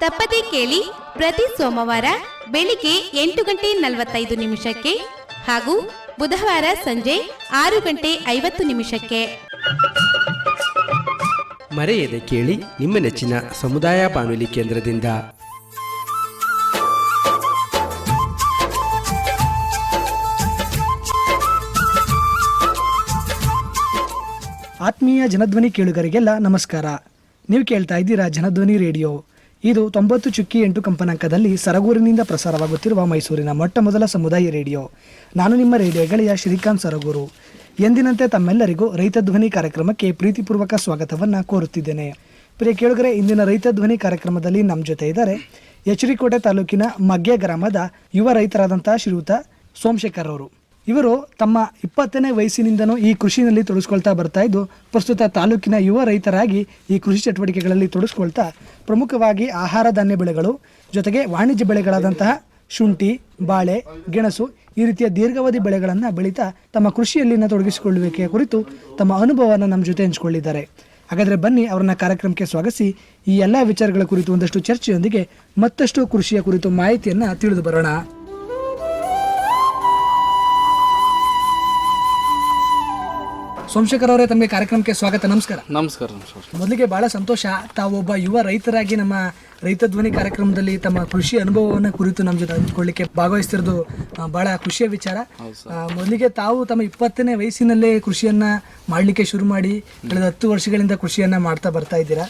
ತಪ್ಪದೇ ಕೇಳಿ ಪ್ರತಿ ಸೋಮವಾರ ಬೆಳಿಗ್ಗೆ ಎಂಟು ಗಂಟೆ ನಲವತ್ತೈದು ನಿಮಿಷಕ್ಕೆ ಹಾಗೂ ಬುಧವಾರ ಸಂಜೆ ಆರು ಗಂಟೆ ಐವತ್ತು ನಿಮಿಷಕ್ಕೆ. ಮರೆಯದೆ ಕೇಳಿ ನಿಮ್ಮ ನೆಚ್ಚಿನ ಸಮುದಾಯ ಬಾನುಲಿ ಕೇಂದ್ರದಿಂದ. ಆತ್ಮೀಯ ಜನಧ್ವನಿ ಕೇಳುಗರಿಗೆಲ್ಲ ನಮಸ್ಕಾರ. ನೀವು ಕೇಳ್ತಾ ಇದ್ದೀರಾ ಜನಧ್ವನಿ ರೇಡಿಯೋ. ಇದು ತೊಂಬತ್ತು ಚುಕ್ಕಿ ಎಂಟು ಕಂಪನಾಂಕದಲ್ಲಿ ಸರಗೂರಿನಿಂದ ಪ್ರಸಾರವಾಗುತ್ತಿರುವ ಮೈಸೂರಿನ ಮೊಟ್ಟ ಮೊದಲ ಸಮುದಾಯ ರೇಡಿಯೋ. ನಾನು ನಿಮ್ಮ ರೇಡಿಯೋ ಗೆಳೆಯ ಶ್ರೀಕಾಂತ್ ಸರಗೂರು. ಎಂದಿನಂತೆ ತಮ್ಮೆಲ್ಲರಿಗೂ ರೈತ ಧ್ವನಿ ಕಾರ್ಯಕ್ರಮಕ್ಕೆ ಪ್ರೀತಿಪೂರ್ವಕ ಸ್ವಾಗತವನ್ನು ಕೋರುತ್ತಿದ್ದೇನೆ. ಪ್ರಿಯ ಕೇಳುಗರೆ, ಇಂದಿನ ರೈತ ಧ್ವನಿ ಕಾರ್ಯಕ್ರಮದಲ್ಲಿ ನಮ್ಮ ಜೊತೆ ಇದ್ದಾರೆ ಎಚರಿಕೋಟೆ ತಾಲೂಕಿನ ಮಗ್ಗೆ ಗ್ರಾಮದ ಯುವ ರೈತರಾದಂಥ ಶ್ರೀಯುತ ಸೋಮಶೇಖರ್ ಅವರು. ಇವರು ತಮ್ಮ ಇಪ್ಪತ್ತನೇ ವಯಸ್ಸಿನಿಂದನೂ ಈ ಕೃಷಿಯಲ್ಲಿ ತೊಡಗಿಸ್ಕೊಳ್ತಾ ಬರ್ತಾ ಇದ್ದು, ಪ್ರಸ್ತುತ ತಾಲೂಕಿನ ಯುವ ರೈತರಾಗಿ ಈ ಕೃಷಿ ಚಟುವಟಿಕೆಗಳಲ್ಲಿ ತೊಡಗಿಸ್ಕೊಳ್ತಾ ಪ್ರಮುಖವಾಗಿ ಆಹಾರ ಧಾನ್ಯ ಬೆಳೆಗಳು, ಜೊತೆಗೆ ವಾಣಿಜ್ಯ ಬೆಳೆಗಳಾದಂತಹ ಶುಂಠಿ, ಬಾಳೆ, ಗೆಣಸು ಈ ರೀತಿಯ ದೀರ್ಘಾವಧಿ ಬೆಳೆಗಳನ್ನು ಬೆಳೀತಾ ತಮ್ಮ ಕೃಷಿಯಲ್ಲಿನ ತೊಡಗಿಸಿಕೊಳ್ಳುವಿಕೆಯ ಕುರಿತು ತಮ್ಮ ಅನುಭವವನ್ನು ನಮ್ಮ ಜೊತೆ ಹಂಚಿಕೊಂಡಿದ್ದಾರೆ ಹಾಗಾದರೆ ಬನ್ನಿ ಅವರನ್ನ ಕಾರ್ಯಕ್ರಮಕ್ಕೆ ಸ್ವಾಗತಿಸಿ. ಈ ಎಲ್ಲ ವಿಚಾರಗಳ ಕುರಿತು ಒಂದಷ್ಟು ಚರ್ಚೆಯೊಂದಿಗೆ ಮತ್ತಷ್ಟು ಕೃಷಿಯ ಕುರಿತು ಮಾಹಿತಿಯನ್ನು ತಿಳಿದು ಬರೋಣ. ಸೋಮಶೇಖರ್ ಅವರೇ ತಮಗೆ ಕಾರ್ಯಕ್ರಮಕ್ಕೆ ಸ್ವಾಗತ ನಮಸ್ಕಾರ. ನಮಸ್ಕಾರ ನಮಸ್ಕಾರ. ಮೊದಲಿಗೆ ಬಹಳ ಸಂತೋಷ ತಾವೊಬ್ಬ ಯುವ ರೈತರಾಗಿ ನಮ್ಮ ರೈತ ಧ್ವನಿ ಕಾರ್ಯಕ್ರಮದಲ್ಲಿ ತಮ್ಮ ಕೃಷಿ ಅನುಭವವನ್ನು ಕುರಿತು ನಮ್ಮ ಜೊತೆ ಹಂಚಿಕೊಳ್ಳಿಕ್ಕೆ ಭಾಗವಹಿಸ್ತಿರೋದು ಬಹಳ ಖುಷಿಯ ವಿಚಾರ. ಮೊದಲಿಗೆ ತಾವು ತಮ್ಮ ಇಪ್ಪತ್ತನೇ ವಯಸ್ಸಿನಲ್ಲೇ ಕೃಷಿಯನ್ನ ಮಾಡಲಿಕ್ಕೆ ಶುರು ಮಾಡಿ ಕಳೆದ ಹತ್ತು ವರ್ಷಗಳಿಂದ ಕೃಷಿಯನ್ನ ಮಾಡ್ತಾ ಬರ್ತಾ ಇದ್ದೀರಾ?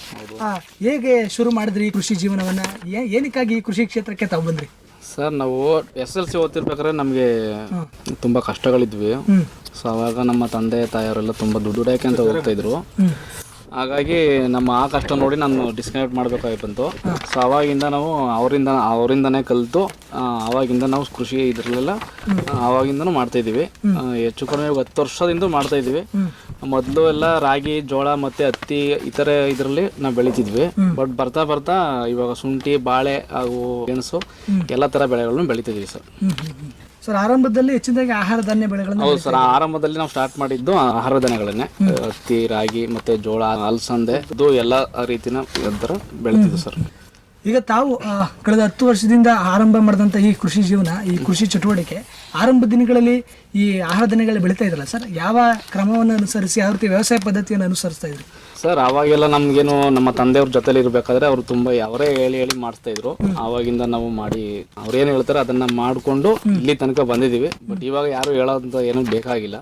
ಹೇಗೆ ಶುರು ಮಾಡಿದ್ರಿ ಕೃಷಿ ಜೀವನವನ್ನ? ಏನಕ್ಕಾಗಿ ಈ ಕೃಷಿ ಕ್ಷೇತ್ರಕ್ಕೆ ತಾವು ಬಂದ್ರಿ? ಸರ್ ನಾವು ಎಸ್ ಎಲ್ ಸಿ ಓದ್ತಿರ್ಬೇಕಾದ್ರೆ ನಮಗೆ ತುಂಬ ಕಷ್ಟಗಳಿದ್ವಿ. ಸೊ ಅವಾಗ ನಮ್ಮ ತಂದೆ ತಾಯಿಯವರೆಲ್ಲ ತುಂಬ ದುಡ್ಡು ಹುಡಾಕಿ ಅಂತ ಹೋಗ್ತಾ ಇದ್ರು ಹಾಗಾಗಿ ನಮ್ಮ ಆ ಕಷ್ಟ ನೋಡಿ ನಾನು ಡಿಸ್ಕನೆಕ್ಟ್ ಮಾಡಬೇಕಾಗಿ ಬಂತು ಸೊ ಅವಾಗಿಂದ ನಾವು ಅವರಿಂದ ಅವರಿಂದನೇ ಕಲಿತು ಅವಾಗಿಂದ ನಾವು ಕೃಷಿ ಇದರಲ್ಲೆಲ್ಲ ಅವಾಗಿಂದನೂ ಮಾಡ್ತಾ ಇದ್ದೀವಿ ಹೆಚ್ಚು ಕಡಿಮೆ ಹತ್ತು ವರ್ಷದಿಂದ ಮಾಡ್ತಾ ಇದ್ದೀವಿ ಮೊದಲು ಎಲ್ಲ ರಾಗಿ ಜೋಳ ಮತ್ತೆ ಹತ್ತಿ ಇತರೆ ಇದರಲ್ಲಿ ನಾವು ಬೆಳಿತಿದ್ವಿ. ಬಟ್ ಬರ್ತಾ ಬರ್ತಾ ಇವಾಗ ಶುಂಠಿ ಬಾಳೆ ಹಾಗೂ ಗೆಣಸು ಎಲ್ಲ ತರ ಬೆಳೆಗಳನ್ನು ಬೆಳಿತಿದ್ವಿ ಸರ್. ಸರ್ ಆರಂಭದಲ್ಲಿ ಹೆಚ್ಚಿನದಾಗಿ ಆಹಾರ ಧಾನ್ಯ ಬೆಳೆಗಳನ್ನು ಹೌದು ಸರ್ ಆರಂಭದಲ್ಲಿ ನಾವು ಸ್ಟಾರ್ಟ್ ಮಾಡಿದ್ದು ಆಹಾರ ಧಾನ್ಯಗಳನ್ನೇ. ಹತ್ತಿ ರಾಗಿ ಮತ್ತೆ ಜೋಳ ಅಲಸಂದೆ ಇದು ಎಲ್ಲ ರೀತಿನ ಬೆಳಿತಿದ್ವಿ ಸರ್. ಈಗ ತಾವು ಕಳೆದ ಹತ್ತು ವರ್ಷದಿಂದ ಆರಂಭ ಮಾಡಿದಂಥ ಈ ಕೃಷಿ ಜೀವನ, ಈ ಕೃಷಿ ಚಟುವಟಿಕೆ, ಆರಂಭ ದಿನಗಳಲ್ಲಿ ಈ ಆಹಾರ ಧಾನ್ಯಗಳು ಬೆಳೀತಾ ಇದ್ರಲ್ಲ ಸರ್? ಯಾವ ಕ್ರಮವನ್ನು ಅನುಸರಿಸಿ, ಯಾವ ರೀತಿ ವ್ಯವಸಾಯ ಪದ್ಧತಿಯನ್ನು ಅನುಸರಿಸ್ತಾ ಇದ್ರಿ? ಸರ್ ಅವಾಗೆಲ್ಲ ನಮ್ಗೇನು ನಮ್ಮ ತಂದೆಯವ್ರ ಜೊತೆಲಿ ಇರ್ಬೇಕಾದ್ರೆ ಅವ್ರು ತುಂಬಾ ಅವರೇ ಹೇಳಿ ಹೇಳಿ ಮಾಡಿಸ್ತಾ ಇದ್ರು. ಅವಾಗಿಂದ ನಾವು ಮಾಡಿ ಅವ್ರೇನು ಹೇಳ್ತಾರೆ ಅದನ್ನ ಮಾಡ್ಕೊಂಡು ಇಲ್ಲಿ ತನಕ ಬಂದಿದೀವಿ. ಬಟ್ ಇವಾಗ ಯಾರು ಹೇಳೋಂತ ಏನೂ ಬೇಕಾಗಿಲ್ಲ.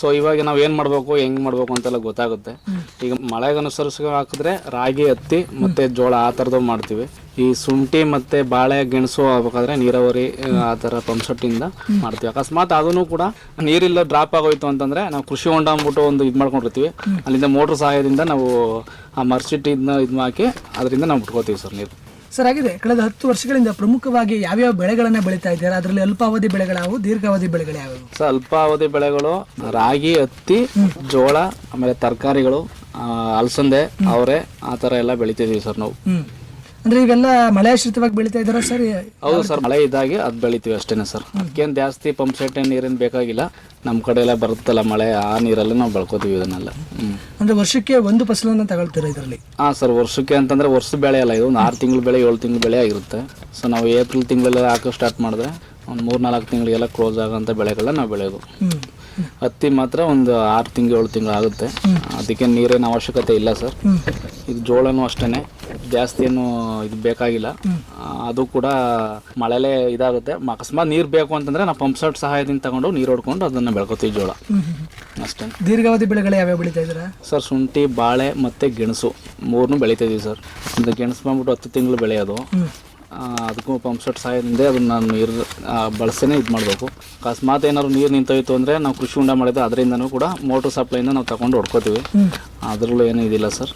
ಸೊ ಇವಾಗ ನಾವು ಏನ್ ಮಾಡ್ಬೇಕು ಹೆಂಗ್ ಮಾಡ್ಬೇಕು ಅಂತೆಲ್ಲ ಗೊತ್ತಾಗುತ್ತೆ. ಈಗ ಮಳೆಗೆ ಹಾಕಿದ್ರೆ ರಾಗಿ ಹತ್ತಿ ಮತ್ತೆ ಜೋಳ ಆ ಥರದ್ದು ಮಾಡ್ತೀವಿ. ಈ ಶುಂಠಿ ಮತ್ತೆ ಬಾಳೆ ಗೆಣಸು ಆಗ್ಬೇಕಾದ್ರೆ ನೀರಾವರಿ ಆ ಥರ ಪಂಪ್ಸೆಟ್ಟಿಂದ ಮಾಡ್ತೀವಿ. ಅಕಸ್ಮಾತ್ ಅದನ್ನು ಕೂಡ ನೀರಿಲ್ಲ ಡ್ರಾಪ್ ಆಗೋಯ್ತು ಅಂತಂದ್ರೆ ನಾವು ಕೃಷಿ ಹೊಂಡ ಅಂದ್ಬಿಟ್ಟು ಒಂದು ಇದು ಮಾಡ್ಕೊಂಡಿರ್ತೀವಿ. ಅಲ್ಲಿಂದ ಮೋಟ್ರ್ ಸಹಾಯದಿಂದ ನಾವು ಆ ಮರ್ಸಿಟ್ ಇದನ್ನ ಇದು ಹಾಕಿ ಅದರಿಂದ ನಾವು ಬಿಟ್ಕೋತೀವಿ ಸರ್ ನೀರು. ಸರ್ ಆಗಿದೆ. ಕಳೆದ ಹತ್ತು ವರ್ಷಗಳಿಂದ ಪ್ರಮುಖವಾಗಿ ಯಾವ್ಯಾವ ಬೆಳೆಗಳನ್ನು ಬೆಳೀತಾ ಇದ್ದಾರೆ? ಅದರಲ್ಲಿ ಅಲ್ಪಾವಧಿ ಬೆಳೆಗಳಾವು ದೀರ್ಘಾವಧಿ ಬೆಳೆಗಳು ಯಾವ್ಯಾವು ಸರ್ ಅಲ್ಪಾವಧಿ ಬೆಳೆಗಳು ರಾಗಿ ಹತ್ತಿ ಜೋಳ ಆಮೇಲೆ ತರಕಾರಿಗಳು ಅಲಸಂದೆ ಅವರೆ ಆ ಥರ ಎಲ್ಲ ಬೆಳಿತಿದ್ದೀವಿ ಸರ್ ನಾವು. ಅಂದ್ರೆ ಇವೆಲ್ಲ ಮಳೆಯಾಶ್ರಿತವಾಗಿ ಬೆಳೀತಾ ಇದಾರ ಸರ್? ಹೌದು ಸರ್ ಮಳೆ ಇದ್ದಾಗೆ ಅದು ಬೆಳಿತೀವಿ ಅಷ್ಟೇನೆ ಸರ್. ಅದಕ್ಕೇನು ಜಾಸ್ತಿ ಪಂಪ್ ಸೆಟ್ ನೀರಿನ ಬೇಕಾಗಿಲ್ಲ. ನಮ್ಮ ಕಡೆ ಎಲ್ಲ ಬರುತ್ತಲ್ಲ ಮಳೆ ಆ ನೀರಲ್ಲೇ ನಾವು ಬೆಳ್ಕೋತೀವಿ ಇದನ್ನೆಲ್ಲ. ಅಂದ್ರೆ ವರ್ಷಕ್ಕೆ ಒಂದು ಫಸಲನ್ನ ತಗೊಳ್ತೀರಾ ಇದರಲ್ಲಿ? ಹಾಂ ಸರ್ ವರ್ಷಕ್ಕೆ ಅಂತಂದ್ರೆ ವರ್ಷ ಬೆಳೆ ಅಲ್ಲ ಇದು. ಒಂದು ಆರು ತಿಂಗಳು ಬೆಳೆ ಏಳು ತಿಂಗಳು ಬೆಳೆ ಆಗಿರುತ್ತೆ. ಸೊ ನಾವು ಏಪ್ರಿಲ್ ತಿಂಗಳೆಲ್ಲ ಹಾಕೋ ಸ್ಟಾರ್ಟ್ ಮಾಡಿದ್ರೆ ಒಂದು ಮೂರು ನಾಲ್ಕು ತಿಂಗಳಿಗೆಲ್ಲ ಕ್ಲೋಸ್ ಆಗೋಂಥ ಬೆಳೆಗಳನ್ನ ನಾವು ಬೆಳೆಯೋದು. ಹತ್ತಿ ಮಾತ್ರ ಒಂದು ಆರು ತಿಂಗಳು ಏಳು ತಿಂಗಳು ಆಗುತ್ತೆ. ಅದಕ್ಕೆ ನೀರೇನು ಅವಶ್ಯಕತೆ ಇಲ್ಲ ಸರ್. ಇದು ಜೋಳನೂ ಅಷ್ಟೇ ಜಾಸ್ತಿ ಏನು ಇದು ಬೇಕಾಗಿಲ್ಲ. ಅದು ಕೂಡ ಮಳೆಲೇ ಇದಾಗುತ್ತೆ. ಅಕಸ್ಮಾತ್ ನೀರು ಬೇಕು ಅಂತಂದ್ರೆ ನಾವು ಪಂಪ್ ಸೆಟ್ ಸಹಾಯದಿಂದ ತಗೊಂಡು ನೀರು ಹೊಡ್ಕೊಂಡು ಅದನ್ನು ಬೆಳ್ಕೊತೀವಿ ಜೋಳ. ಅಷ್ಟೇ. ದೀರ್ಘಾವಧಿ ಬೆಳೆಗಳು ಯಾವ್ಯಾವ ಬೆಳೀತಾ ಇದ್ದೀರಾ? ಸರ್ ಶುಂಠಿ ಬಾಳೆ ಮತ್ತೆ ಗೆಣಸು. ಮೂರನ್ನು ಬೆಳಿತಾ ಇದೀವಿ ಸರ್. ಒಂದು ಗೆಣಸು ಬಂದ್ಬಿಟ್ಟು ಹತ್ತು ತಿಂಗಳು ಬೆಳೆಯೋದು. ಅದಕ್ಕೂ ಪಂಪ್ ಸೆಟ್ ಸಹಾಯದಿಂದ ಅದನ್ನು ನಾನು ನೀರು ಬಳಸೇನೆ ಇದು ಮಾಡಬೇಕು. ಅಕಸ್ಮಾತ್ ಏನಾದ್ರು ನೀರು ನಿಂತೋಯ್ತು ಅಂದರೆ ನಾವು ಕೃಷಿ ಉಂಡ ಮಾಡಿದ್ರೆ ಅದರಿಂದನೂ ಕೂಡ ಮೋಟ್ರ್ ಸಪ್ಲೈಯಿಂದ ನಾವು ತಗೊಂಡು ಹೊಡ್ಕೋತೀವಿ. ಅದರಲ್ಲೂ ಏನೂ ಇದಿಲ್ಲ ಸರ್.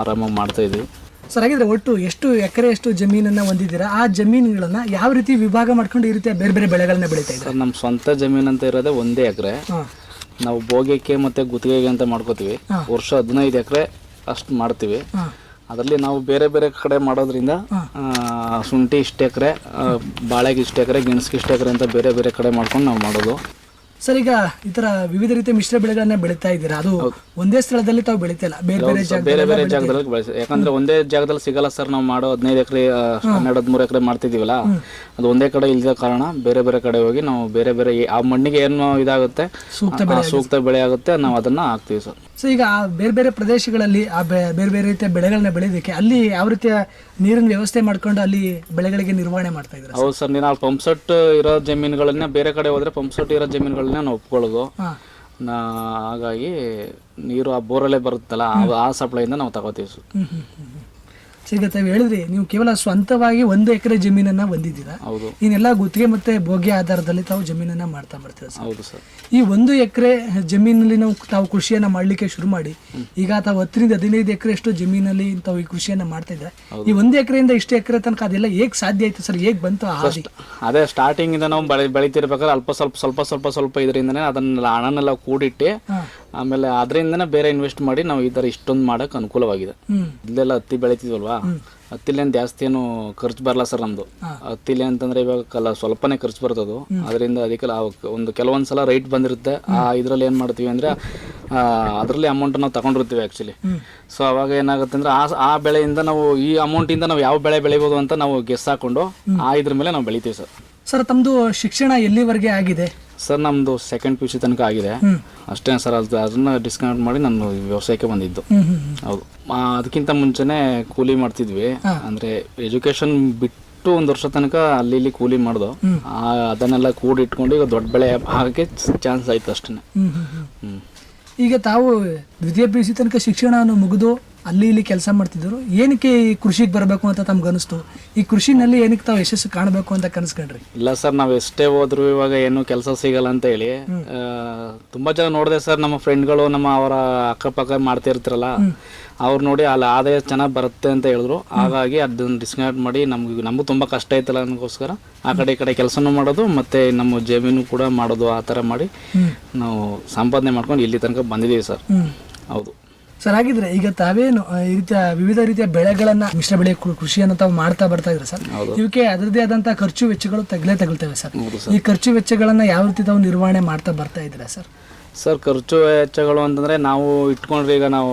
ಆರಾಮಾಗಿ ಮಾಡ್ತಾ ಇದೀವಿ. ಸರ್ ಹಾಗಿದ್ರೆ ಒಟ್ಟು ಎಷ್ಟು ಎಕರೆ ಎಷ್ಟು ಜಮೀನನ್ನ ಹೊಂದಿದ್ದೀರಾ? ಆ ಜಮೀನುಗಳನ್ನ ಯಾವ ರೀತಿ ವಿಭಾಗ ಮಾಡ್ಕೊಂಡು ಈ ರೀತಿ ಬೇರೆ ಬೇರೆ ಬೆಳೆಗಳನ್ನ ಬೆಳೀತಾ ಇದೆ ಸರ್ ನಮ್ಮ ಸ್ವಂತ ಜಮೀನು ಅಂತ ಇರೋದೇ ಒಂದೇ ಎಕರೆ. ನಾವು ಭೋಗ್ಯಕ್ಕೆ ಮತ್ತು ಗುತ್ತಿಗೆಗೆ ಅಂತ ಮಾಡ್ಕೋತೀವಿ. ವರ್ಷ ಹದಿನೈದು ಎಕರೆ ಅಷ್ಟು ಮಾಡ್ತೀವಿ. ಅದರಲ್ಲಿ ನಾವು ಬೇರೆ ಬೇರೆ ಕಡೆ ಮಾಡೋದ್ರಿಂದ ಶುಂಠಿ ಇಷ್ಟು ಎಕರೆ ಬಾಳೆಗೆ ಇಷ್ಟು ಎಕರೆ ಗೆಣಸಿಗೆ ಇಷ್ಟು ಎಕರೆ ಅಂತ ಬೇರೆ ಬೇರೆ ಕಡೆ ಮಾಡ್ಕೊಂಡು ನಾವು ಮಾಡೋದು. ಸರ್ ಈಗ ಈ ತರ ವಿವಿಧ ರೀತಿಯ ಮಿಶ್ರ ಬೆಳೆಗಳನ್ನ ಬೆಳೀತಾ ಇದ್ದೀರಾ? ಅದು ಒಂದೇ ಸ್ಥಳದಲ್ಲಿ ತಾವು ಬೆಳೀತಾ ಇಲ್ಲ? ಬೇರೆ ಬೇರೆ ಬೇರೆ ಬೇರೆ ಜಾಗದಲ್ಲಿ ಬೆಳೆಸಿ ಯಾಕಂದ್ರೆ ಒಂದೇ ಜಾಗದಲ್ಲಿ ಸಿಗಲ್ಲ ಸರ್ ನಾವು ಮಾಡೋ ಹದಿನೈದು ಎಕರೆ ಹನ್ನೆರಡು ಹದಿಮೂರು ಎಕರೆ ಮಾಡ್ತಿದೀವಲ್ಲ ಅದು ಒಂದೇ ಕಡೆ ಇಲ್ಲದ ಕಾರಣ ಬೇರೆ ಬೇರೆ ಕಡೆ ಹೋಗಿ ನಾವು ಬೇರೆ ಬೇರೆ ಆ ಮಣ್ಣಿಗೆ ಏನು ಇದಾಗುತ್ತೆ ಸೂಕ್ತ ಬೆಳೆ ಆಗುತ್ತೆ ನಾವು ಅದನ್ನ ಹಾಕ್ತೀವಿ ಸರ್. ಸೊ ಈಗ ಬೇರೆ ಬೇರೆ ಪ್ರದೇಶಗಳಲ್ಲಿ ಆ ಬೇರೆ ಬೇರೆ ರೀತಿಯ ಬೆಳೆಗಳನ್ನ ಬೆಳೆಯೋದಕ್ಕೆ ಅಲ್ಲಿ ಯಾವ ರೀತಿಯ ನೀರಿನ ವ್ಯವಸ್ಥೆ ಮಾಡ್ಕೊಂಡು ಅಲ್ಲಿ ಬೆಳೆಗಳಿಗೆ ನಿರ್ವಹಣೆ ಮಾಡ್ತಾ ಇದ್ದಾರೆ ಹೌದು ಸರ್ ನಾವು ಪಂಪ್ ಸೆಟ್ ಇರೋ ಜಮೀನುಗಳನ್ನ ಬೇರೆ ಕಡೆ ಹೋದ್ರೆ ಪಂಪ್ ಸೆಟ್ ಇರೋ ಜಮೀನುಗಳನ್ನ ನಾವು ಒಪ್ಕೊಳ್ಳೋದು ಹಾಗಾಗಿ ನೀರು ಆ ಬೋರಲ್ಲೇ ಬರುತ್ತಲ್ಲ ಆ- ಆ ಸಪ್ಲೈಯಿಂದ ನಾವು ತಗೋತೀವಿ ಈಗ ತಾವು ಹೇಳಿದ್ರಿ ನೀವು ಕೇವಲ ಸ್ವಂತವಾಗಿ ಒಂದು ಎಕರೆ ಜಮೀನನ್ನ ಹೊಂದಿದ್ದೀರಾ? ಹೌದು. ಇನ್ನೆಲ್ಲ ಗುತ್ತಿಗೆ ಮತ್ತೆ ಭೋಗ್ಯ ಆಧಾರದಲ್ಲಿ ತಾವು ಜಮೀನನ್ನ ಮಾಡ್ತಾ ಬರ್ತೀರಾ ಸರ್? ಹೌದು ಸರ್. ಈ ಒಂದು ಎಕರೆ ಜಮೀನಲ್ಲಿ ನಾವು ತಾವು ಕೃಷಿಯನ್ನ ಮಾಡ್ಲಿಕ್ಕೆ ಶುರು ಮಾಡಿ ಈಗ ತಾವು ಹತ್ತರಿಂದ ಹದಿನೈದು ಎಕರೆ ಅಷ್ಟು ಜಮೀನಲ್ಲಿ ತಾವು ಈ ಕೃಷಿಯನ್ನ ಮಾಡ್ತಾ ಇದ್ರೆ ಈ ಒಂದು ಎಕರೆಯಿಂದ ಇಷ್ಟು ಎಕರೆ ತನಕ ಅದೆಲ್ಲ ಹೇಗ್ ಸಾಧ್ಯ ಆಯ್ತು ಸರ್? ಹೇಗ್ ಬಂತು ಆ ಹಾದಿ? ಅದೇ ಸ್ಟಾರ್ಟಿಂಗ್ ಇಂದ ನಾವು ಬೆಳೆ ಬೆಳಿತಿರ್ಬೇಕಾದ್ರೆ ಅಲ್ಪ ಸ್ವಲ್ಪ ಸ್ವಲ್ಪ ಸ್ವಲ್ಪ ಸ್ವಲ್ಪ ಇದರಿಂದನೇ ಅದನ್ನೆಲ್ಲ ಹಣನೆಲ್ಲ ಕೂಡಿಟ್ಟು. ಆಮೇಲೆ ಅದರಿಂದನೇ ಬೇರೆ ಇನ್ವೆಸ್ಟ್ ಮಾಡಿ ನಾವು ಈ ಥರ ಇಷ್ಟೊಂದು ಮಾಡೋಕೆ ಅನುಕೂಲವಾಗಿದೆ. ಇಲ್ಲೆಲ್ಲ ಹತ್ತಿ ಬೆಳಿತಿದ್ವಲ್ವಾ? ಹತ್ತಿಲೇನು ಜಾಸ್ತಿ ಏನು ಖರ್ಚು ಬರಲ್ಲ ಸರ್ ನಮ್ಮದು ಹತ್ತಿಲೆ ಅಂತಂದ್ರೆ ಇವಾಗ ಕಲ ಸ್ವಲ್ಪನೇ ಖರ್ಚು ಬರ್ತದು ಅದರಿಂದ ಅದಕ್ಕೆಲ್ಲ ಒಂದು ಕೆಲವೊಂದು ಸಲ ರೈಟ್ ಬಂದಿರುತ್ತೆ. ಆ ಇದರಲ್ಲಿ ಏನು ಮಾಡ್ತೀವಿ ಅಂದ್ರೆ ಅದರಲ್ಲಿ ಅಮೌಂಟ್ ನಾವು ತಗೊಂಡಿರ್ತೀವಿ ಆ್ಯಕ್ಚುಲಿ ಸೊ ಅವಾಗ ಏನಾಗುತ್ತೆ ಅಂದ್ರೆ ಆ ಆ ಬೆಳೆಯಿಂದ ನಾವು ಈ ಅಮೌಂಟಿಂದ ನಾವು ಯಾವ ಬೆಳೆ ಬೆಳಿಬೋದು ಅಂತ ನಾವು ಗೆಸ್ ಹಾಕೊಂಡು ಆ ಇದ್ರ ಮೇಲೆ ನಾವು ಬೆಳಿತೀವಿ ಸರ್. ಸರ್ ತಮ್ಮದು ಶಿಕ್ಷಣ ಎಲ್ಲಿವರೆಗೆ ಆಗಿದೆ? ಸರ್ ನಮ್ಮದು ಸೆಕೆಂಡ್ ಪಿ ಯು ಸಿ ತನಕ ಆಗಿದೆ. ಅಷ್ಟೇ ಸರ್ ಅದು ಅದನ್ನ ಡಿಸ್ಕೌಂಟ್ ಮಾಡಿ ನಾನು ವ್ಯವಸಾಯಕ್ಕೆ ಬಂದಿದ್ದು. ಹೌದು. ಅದಕ್ಕಿಂತ ಮುಂಚೆನೆ ಕೂಲಿ ಮಾಡ್ತಿದ್ವಿ. ಅಂದ್ರೆ ಎಜುಕೇಶನ್ ಬಿಟ್ಟು ಒಂದು ವರ್ಷ ತನಕ ಅಲ್ಲಿ ಇಲ್ಲಿ ಕೂಲಿ ಮಾಡ್ದು. ಆ, ಅದನ್ನೆಲ್ಲ ಕೂಡಿಟ್ಕೊಂಡು ಈಗ ದೊಡ್ಡ ಬೆಳೆ ಹಾಕಕ್ಕೆ ಚಾನ್ಸ್ ಆಯ್ತು ಅಷ್ಟೇ ಈಗ ತಾವು ದ್ವಿತೀಯ ಪಿ ಯು ಸಿ ತನಕ ಶಿಕ್ಷಣವನ್ನು ಮುಗಿದು ಅಲ್ಲಿ ಇಲ್ಲಿ ಕೆಲಸ ಮಾಡ್ತಿದ್ರು. ಏನಕ್ಕೆ ಈ ಕೃಷಿಗೆ ಬರಬೇಕು ಅಂತ ತಮ್ಗೆ ಅನಿಸ್ತು ಈ ಕೃಷಿನಲ್ಲಿ ಏನಕ್ಕೆ ತಾವು ಯಶಸ್ಸು ಕಾಣಬೇಕು ಅಂತ ಕನಸ್ಕೊಂಡ್ರಿ? ಇಲ್ಲ ಸರ್ ನಾವು ಎಷ್ಟೇ ಹೋದ್ರು ಇವಾಗ ಏನು ಕೆಲಸ ಸಿಗಲ್ಲ ಅಂತ ಹೇಳಿ. ತುಂಬಾ ಜನ ನೋಡಿದೆ ಸರ್ ನಮ್ಮ ಫ್ರೆಂಡ್ಗಳು ನಮ್ಮ ಅವರ ಅಕ್ಕಪಕ್ಕ ಮಾಡ್ತಿರ್ತಾರಲ್ಲ ಅವ್ರು ನೋಡಿ ಅಲ್ಲಿ ಆದಾಯ ಚೆನ್ನಾಗಿ ಬರುತ್ತೆ ಅಂತ ಹೇಳಿದ್ರು. ಹಾಗಾಗಿ ಅದನ್ನ ಡಿಸ್ಕನೆಕ್ಟ್ ಮಾಡಿ ನಮ್ಗೆ ನಮಗೂ ತುಂಬ ಕಷ್ಟ ಆಯ್ತಲ್ಲ ಅನ್ನೋಕ್ಕೋಸ್ಕರ ಆ ಕಡೆ ಈ ಕಡೆ ಕೆಲಸನೂ ಮಾಡೋದು ಮತ್ತೆ ನಮ್ಮ ಜಮೀನು ಕೂಡ ಮಾಡೋದು ಆ ಥರ ಮಾಡಿ ನಾವು ಸಂಪಾದನೆ ಮಾಡ್ಕೊಂಡು ಇಲ್ಲಿ ತನಕ ಬಂದಿದ್ದೀವಿ ಸರ್. ಹೌದು. ಸರ್ ಹಾಗಿದ್ರೆ ಈಗ ತಾವೇನು ಈ ರೀತಿಯ ವಿವಿಧ ರೀತಿಯ ಬೆಳೆಗಳನ್ನ ಮಿಶ್ರ ಬೆಳೆ ಕೃಷಿಯನ್ನು ತಾವು ಮಾಡ್ತಾ ಬರ್ತಾ ಇದ್ರೆ ಸರ್? ಇವಕ್ಕೆ ಅದರದೇ ಆದಂತಹ ಖರ್ಚು ವೆಚ್ಚಗಳು ತಗಲೇ ತಗೊಳ್ತೇವೆ ಸರ್. ಈ ಖರ್ಚು ವೆಚ್ಚಗಳನ್ನ ಯಾವ ರೀತಿ ತಾವು ನಿರ್ವಹಣೆ ಮಾಡ್ತಾ ಬರ್ತಾ ಇದ್ದೀರಾ ಸರ್? ಸರ್ ಖರ್ಚು ವೆಚ್ಚಗಳು ಅಂತಂದ್ರೆ ನಾವು ಇಟ್ಕೊಂಡ್ರೆ ಈಗ ನಾವು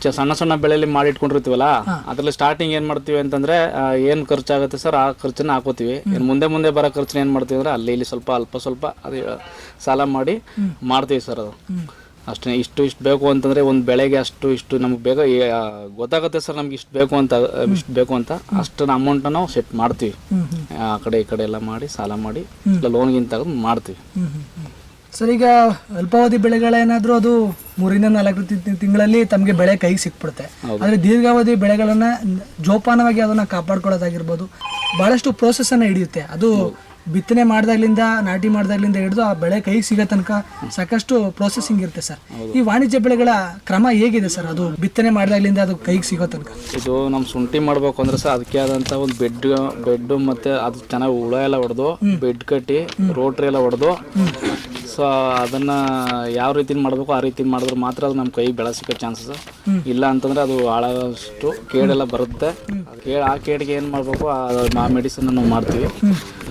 ಚ- ಸಣ್ಣ ಸಣ್ಣ ಬೆಳೆಯಲ್ಲಿ ಮಾಡಿ ಇಟ್ಕೊಂಡಿರ್ತೀವಲ್ಲ ಅದ್ರಲ್ಲಿ ಸ್ಟಾರ್ಟಿಂಗ್ ಏನ್ ಮಾಡ್ತೀವಿ ಅಂತಂದ್ರೆ ಆ, ಏನ್ ಖರ್ಚಾಗುತ್ತೆ ಸರ್ ಆ ಖರ್ಚನ್ನ ಹಾಕೋತೀವಿ. ಇನ್ ಮುಂದೆ ಮುಂದೆ ಬರೋ ಖರ್ಚನ್ನ ಏನ್ ಮಾಡ್ತೀವಿ ಅಂದ್ರೆ ಅಲ್ಲಿ ಇಲ್ಲಿ ಸ್ವಲ್ಪ ಅಲ್ಪ ಸ್ವಲ್ಪ ಅದು ಸಾಲ ಮಾಡಿ ಮಾಡ್ತೀವಿ ಸರ್ ಅದು. ಅಷ್ಟೇ ಇಷ್ಟು ಇಷ್ಟು ಬೇಕು ಅಂತಂದರೆ ಒಂದು ಬೆಳೆಗೆ ಅಷ್ಟು ಇಷ್ಟು ನಮ್ಗೆ ಬೇಗ ಗೊತ್ತಾಗುತ್ತೆ ಸರ್ ನಮ್ಗೆ ಇಷ್ಟು ಬೇಕು ಅಂತ ಇಷ್ಟು ಬೇಕು ಅಂತ. ಅಷ್ಟನ್ನ ಅಮೌಂಟ್ ನಾವು ಸೆಟ್ ಮಾಡ್ತೀವಿ. ಆ ಕಡೆ ಈ ಕಡೆ ಎಲ್ಲ ಮಾಡಿ ಸಾಲ ಮಾಡಿ ಲೋನ್ಗಿಂತ ತೆಗೆದು ಮಾಡ್ತೀವಿ. ಸರ್ ಈಗ ಅಲ್ಪಾವಧಿ ಬೆಳೆಗಳೇನಾದರೂ ಅದು ಮೂರಿಂದ ನಾಲ್ಕು ತಿಂಗಳಲ್ಲಿ ತಮಗೆ ಬೆಳೆ ಕೈಗೆ ಸಿಕ್ಬಿಡುತ್ತೆ. ಆದರೆ ದೀರ್ಘಾವಧಿ ಬೆಳೆಗಳನ್ನ ಜೋಪಾನವಾಗಿ ಅದನ್ನ ಕಾಪಾಡ್ಕೊಳ್ಳೋದಾಗಿರ್ಬೋದು ಬಹಳಷ್ಟು ಪ್ರೋಸೆಸನ್ನು ಅನ್ನ ಹಿಡಿಯುತ್ತೆ. ಅದು ಬಿತ್ತನೆ ಮಾಡಿದಾಗ್ಲಿಂದ ನಾಟಿ ಮಾಡಿದಾಗ್ಲಿಂದ ಹಿಡಿದು ಆ ಬೆಳೆ ಕೈಗೆ ಸಿಗೋ ತನಕ ಸಾಕಷ್ಟು ಪ್ರೋಸೆಸಿಂಗ್ ಇರುತ್ತೆ ಸರ್. ಈ ವಾಣಿಜ್ಯ ಬೆಳೆಗಳ ಕ್ರಮ ಹೇಗಿದೆ ಸರ್ ಅದು? ಬಿತ್ತನೆ ಮಾಡಿದಾಗ್ಲಿಂದ ಅದು ಕೈಗೆ ಸಿಗೋ ತನಕ? ಇದು ನಮ್ಮ ಶುಂಠಿ ಮಾಡ್ಬೇಕು ಅಂದ್ರೆ ಸರ್ ಅದಕ್ಕೆ ಆದಂತ ಒಂದು ಬೆಡ್ ಬೆಡ್ ಮತ್ತೆ ಅದು ಚೆನ್ನಾಗಿ ಹುಳ ಎಲ್ಲ ಹೊಡೆದು ಬೆಡ್ ಕಟ್ಟಿ ರೋಟ್ರಿ ಎಲ್ಲ ಹೊಡೆದು ಸೊ ಅದನ್ನ ಯಾವ ರೀತಿ ಮಾಡಬೇಕು ಆ ರೀತಿ ಮಾಡಿದ್ರೆ ಮಾತ್ರ ಅದು ನಮ್ಮ ಕೈ ಬೆಳೆಸಿಕೋ ಚಾನ್ಸಸ್ ಇಲ್ಲ ಅಂತಂದ್ರೆ ಅದು ಹಾಳಾಗೋಷ್ಟು ಕೇಡೆಲ್ಲ ಬರುತ್ತೆ. ಕೇಡ್ ಆ ಕೇಡಿಗೆ ಏನು ಮಾಡಬೇಕು ಆ ಮೆಡಿಸಿನ್ ನಾವು ಮಾಡ್ತೀವಿ.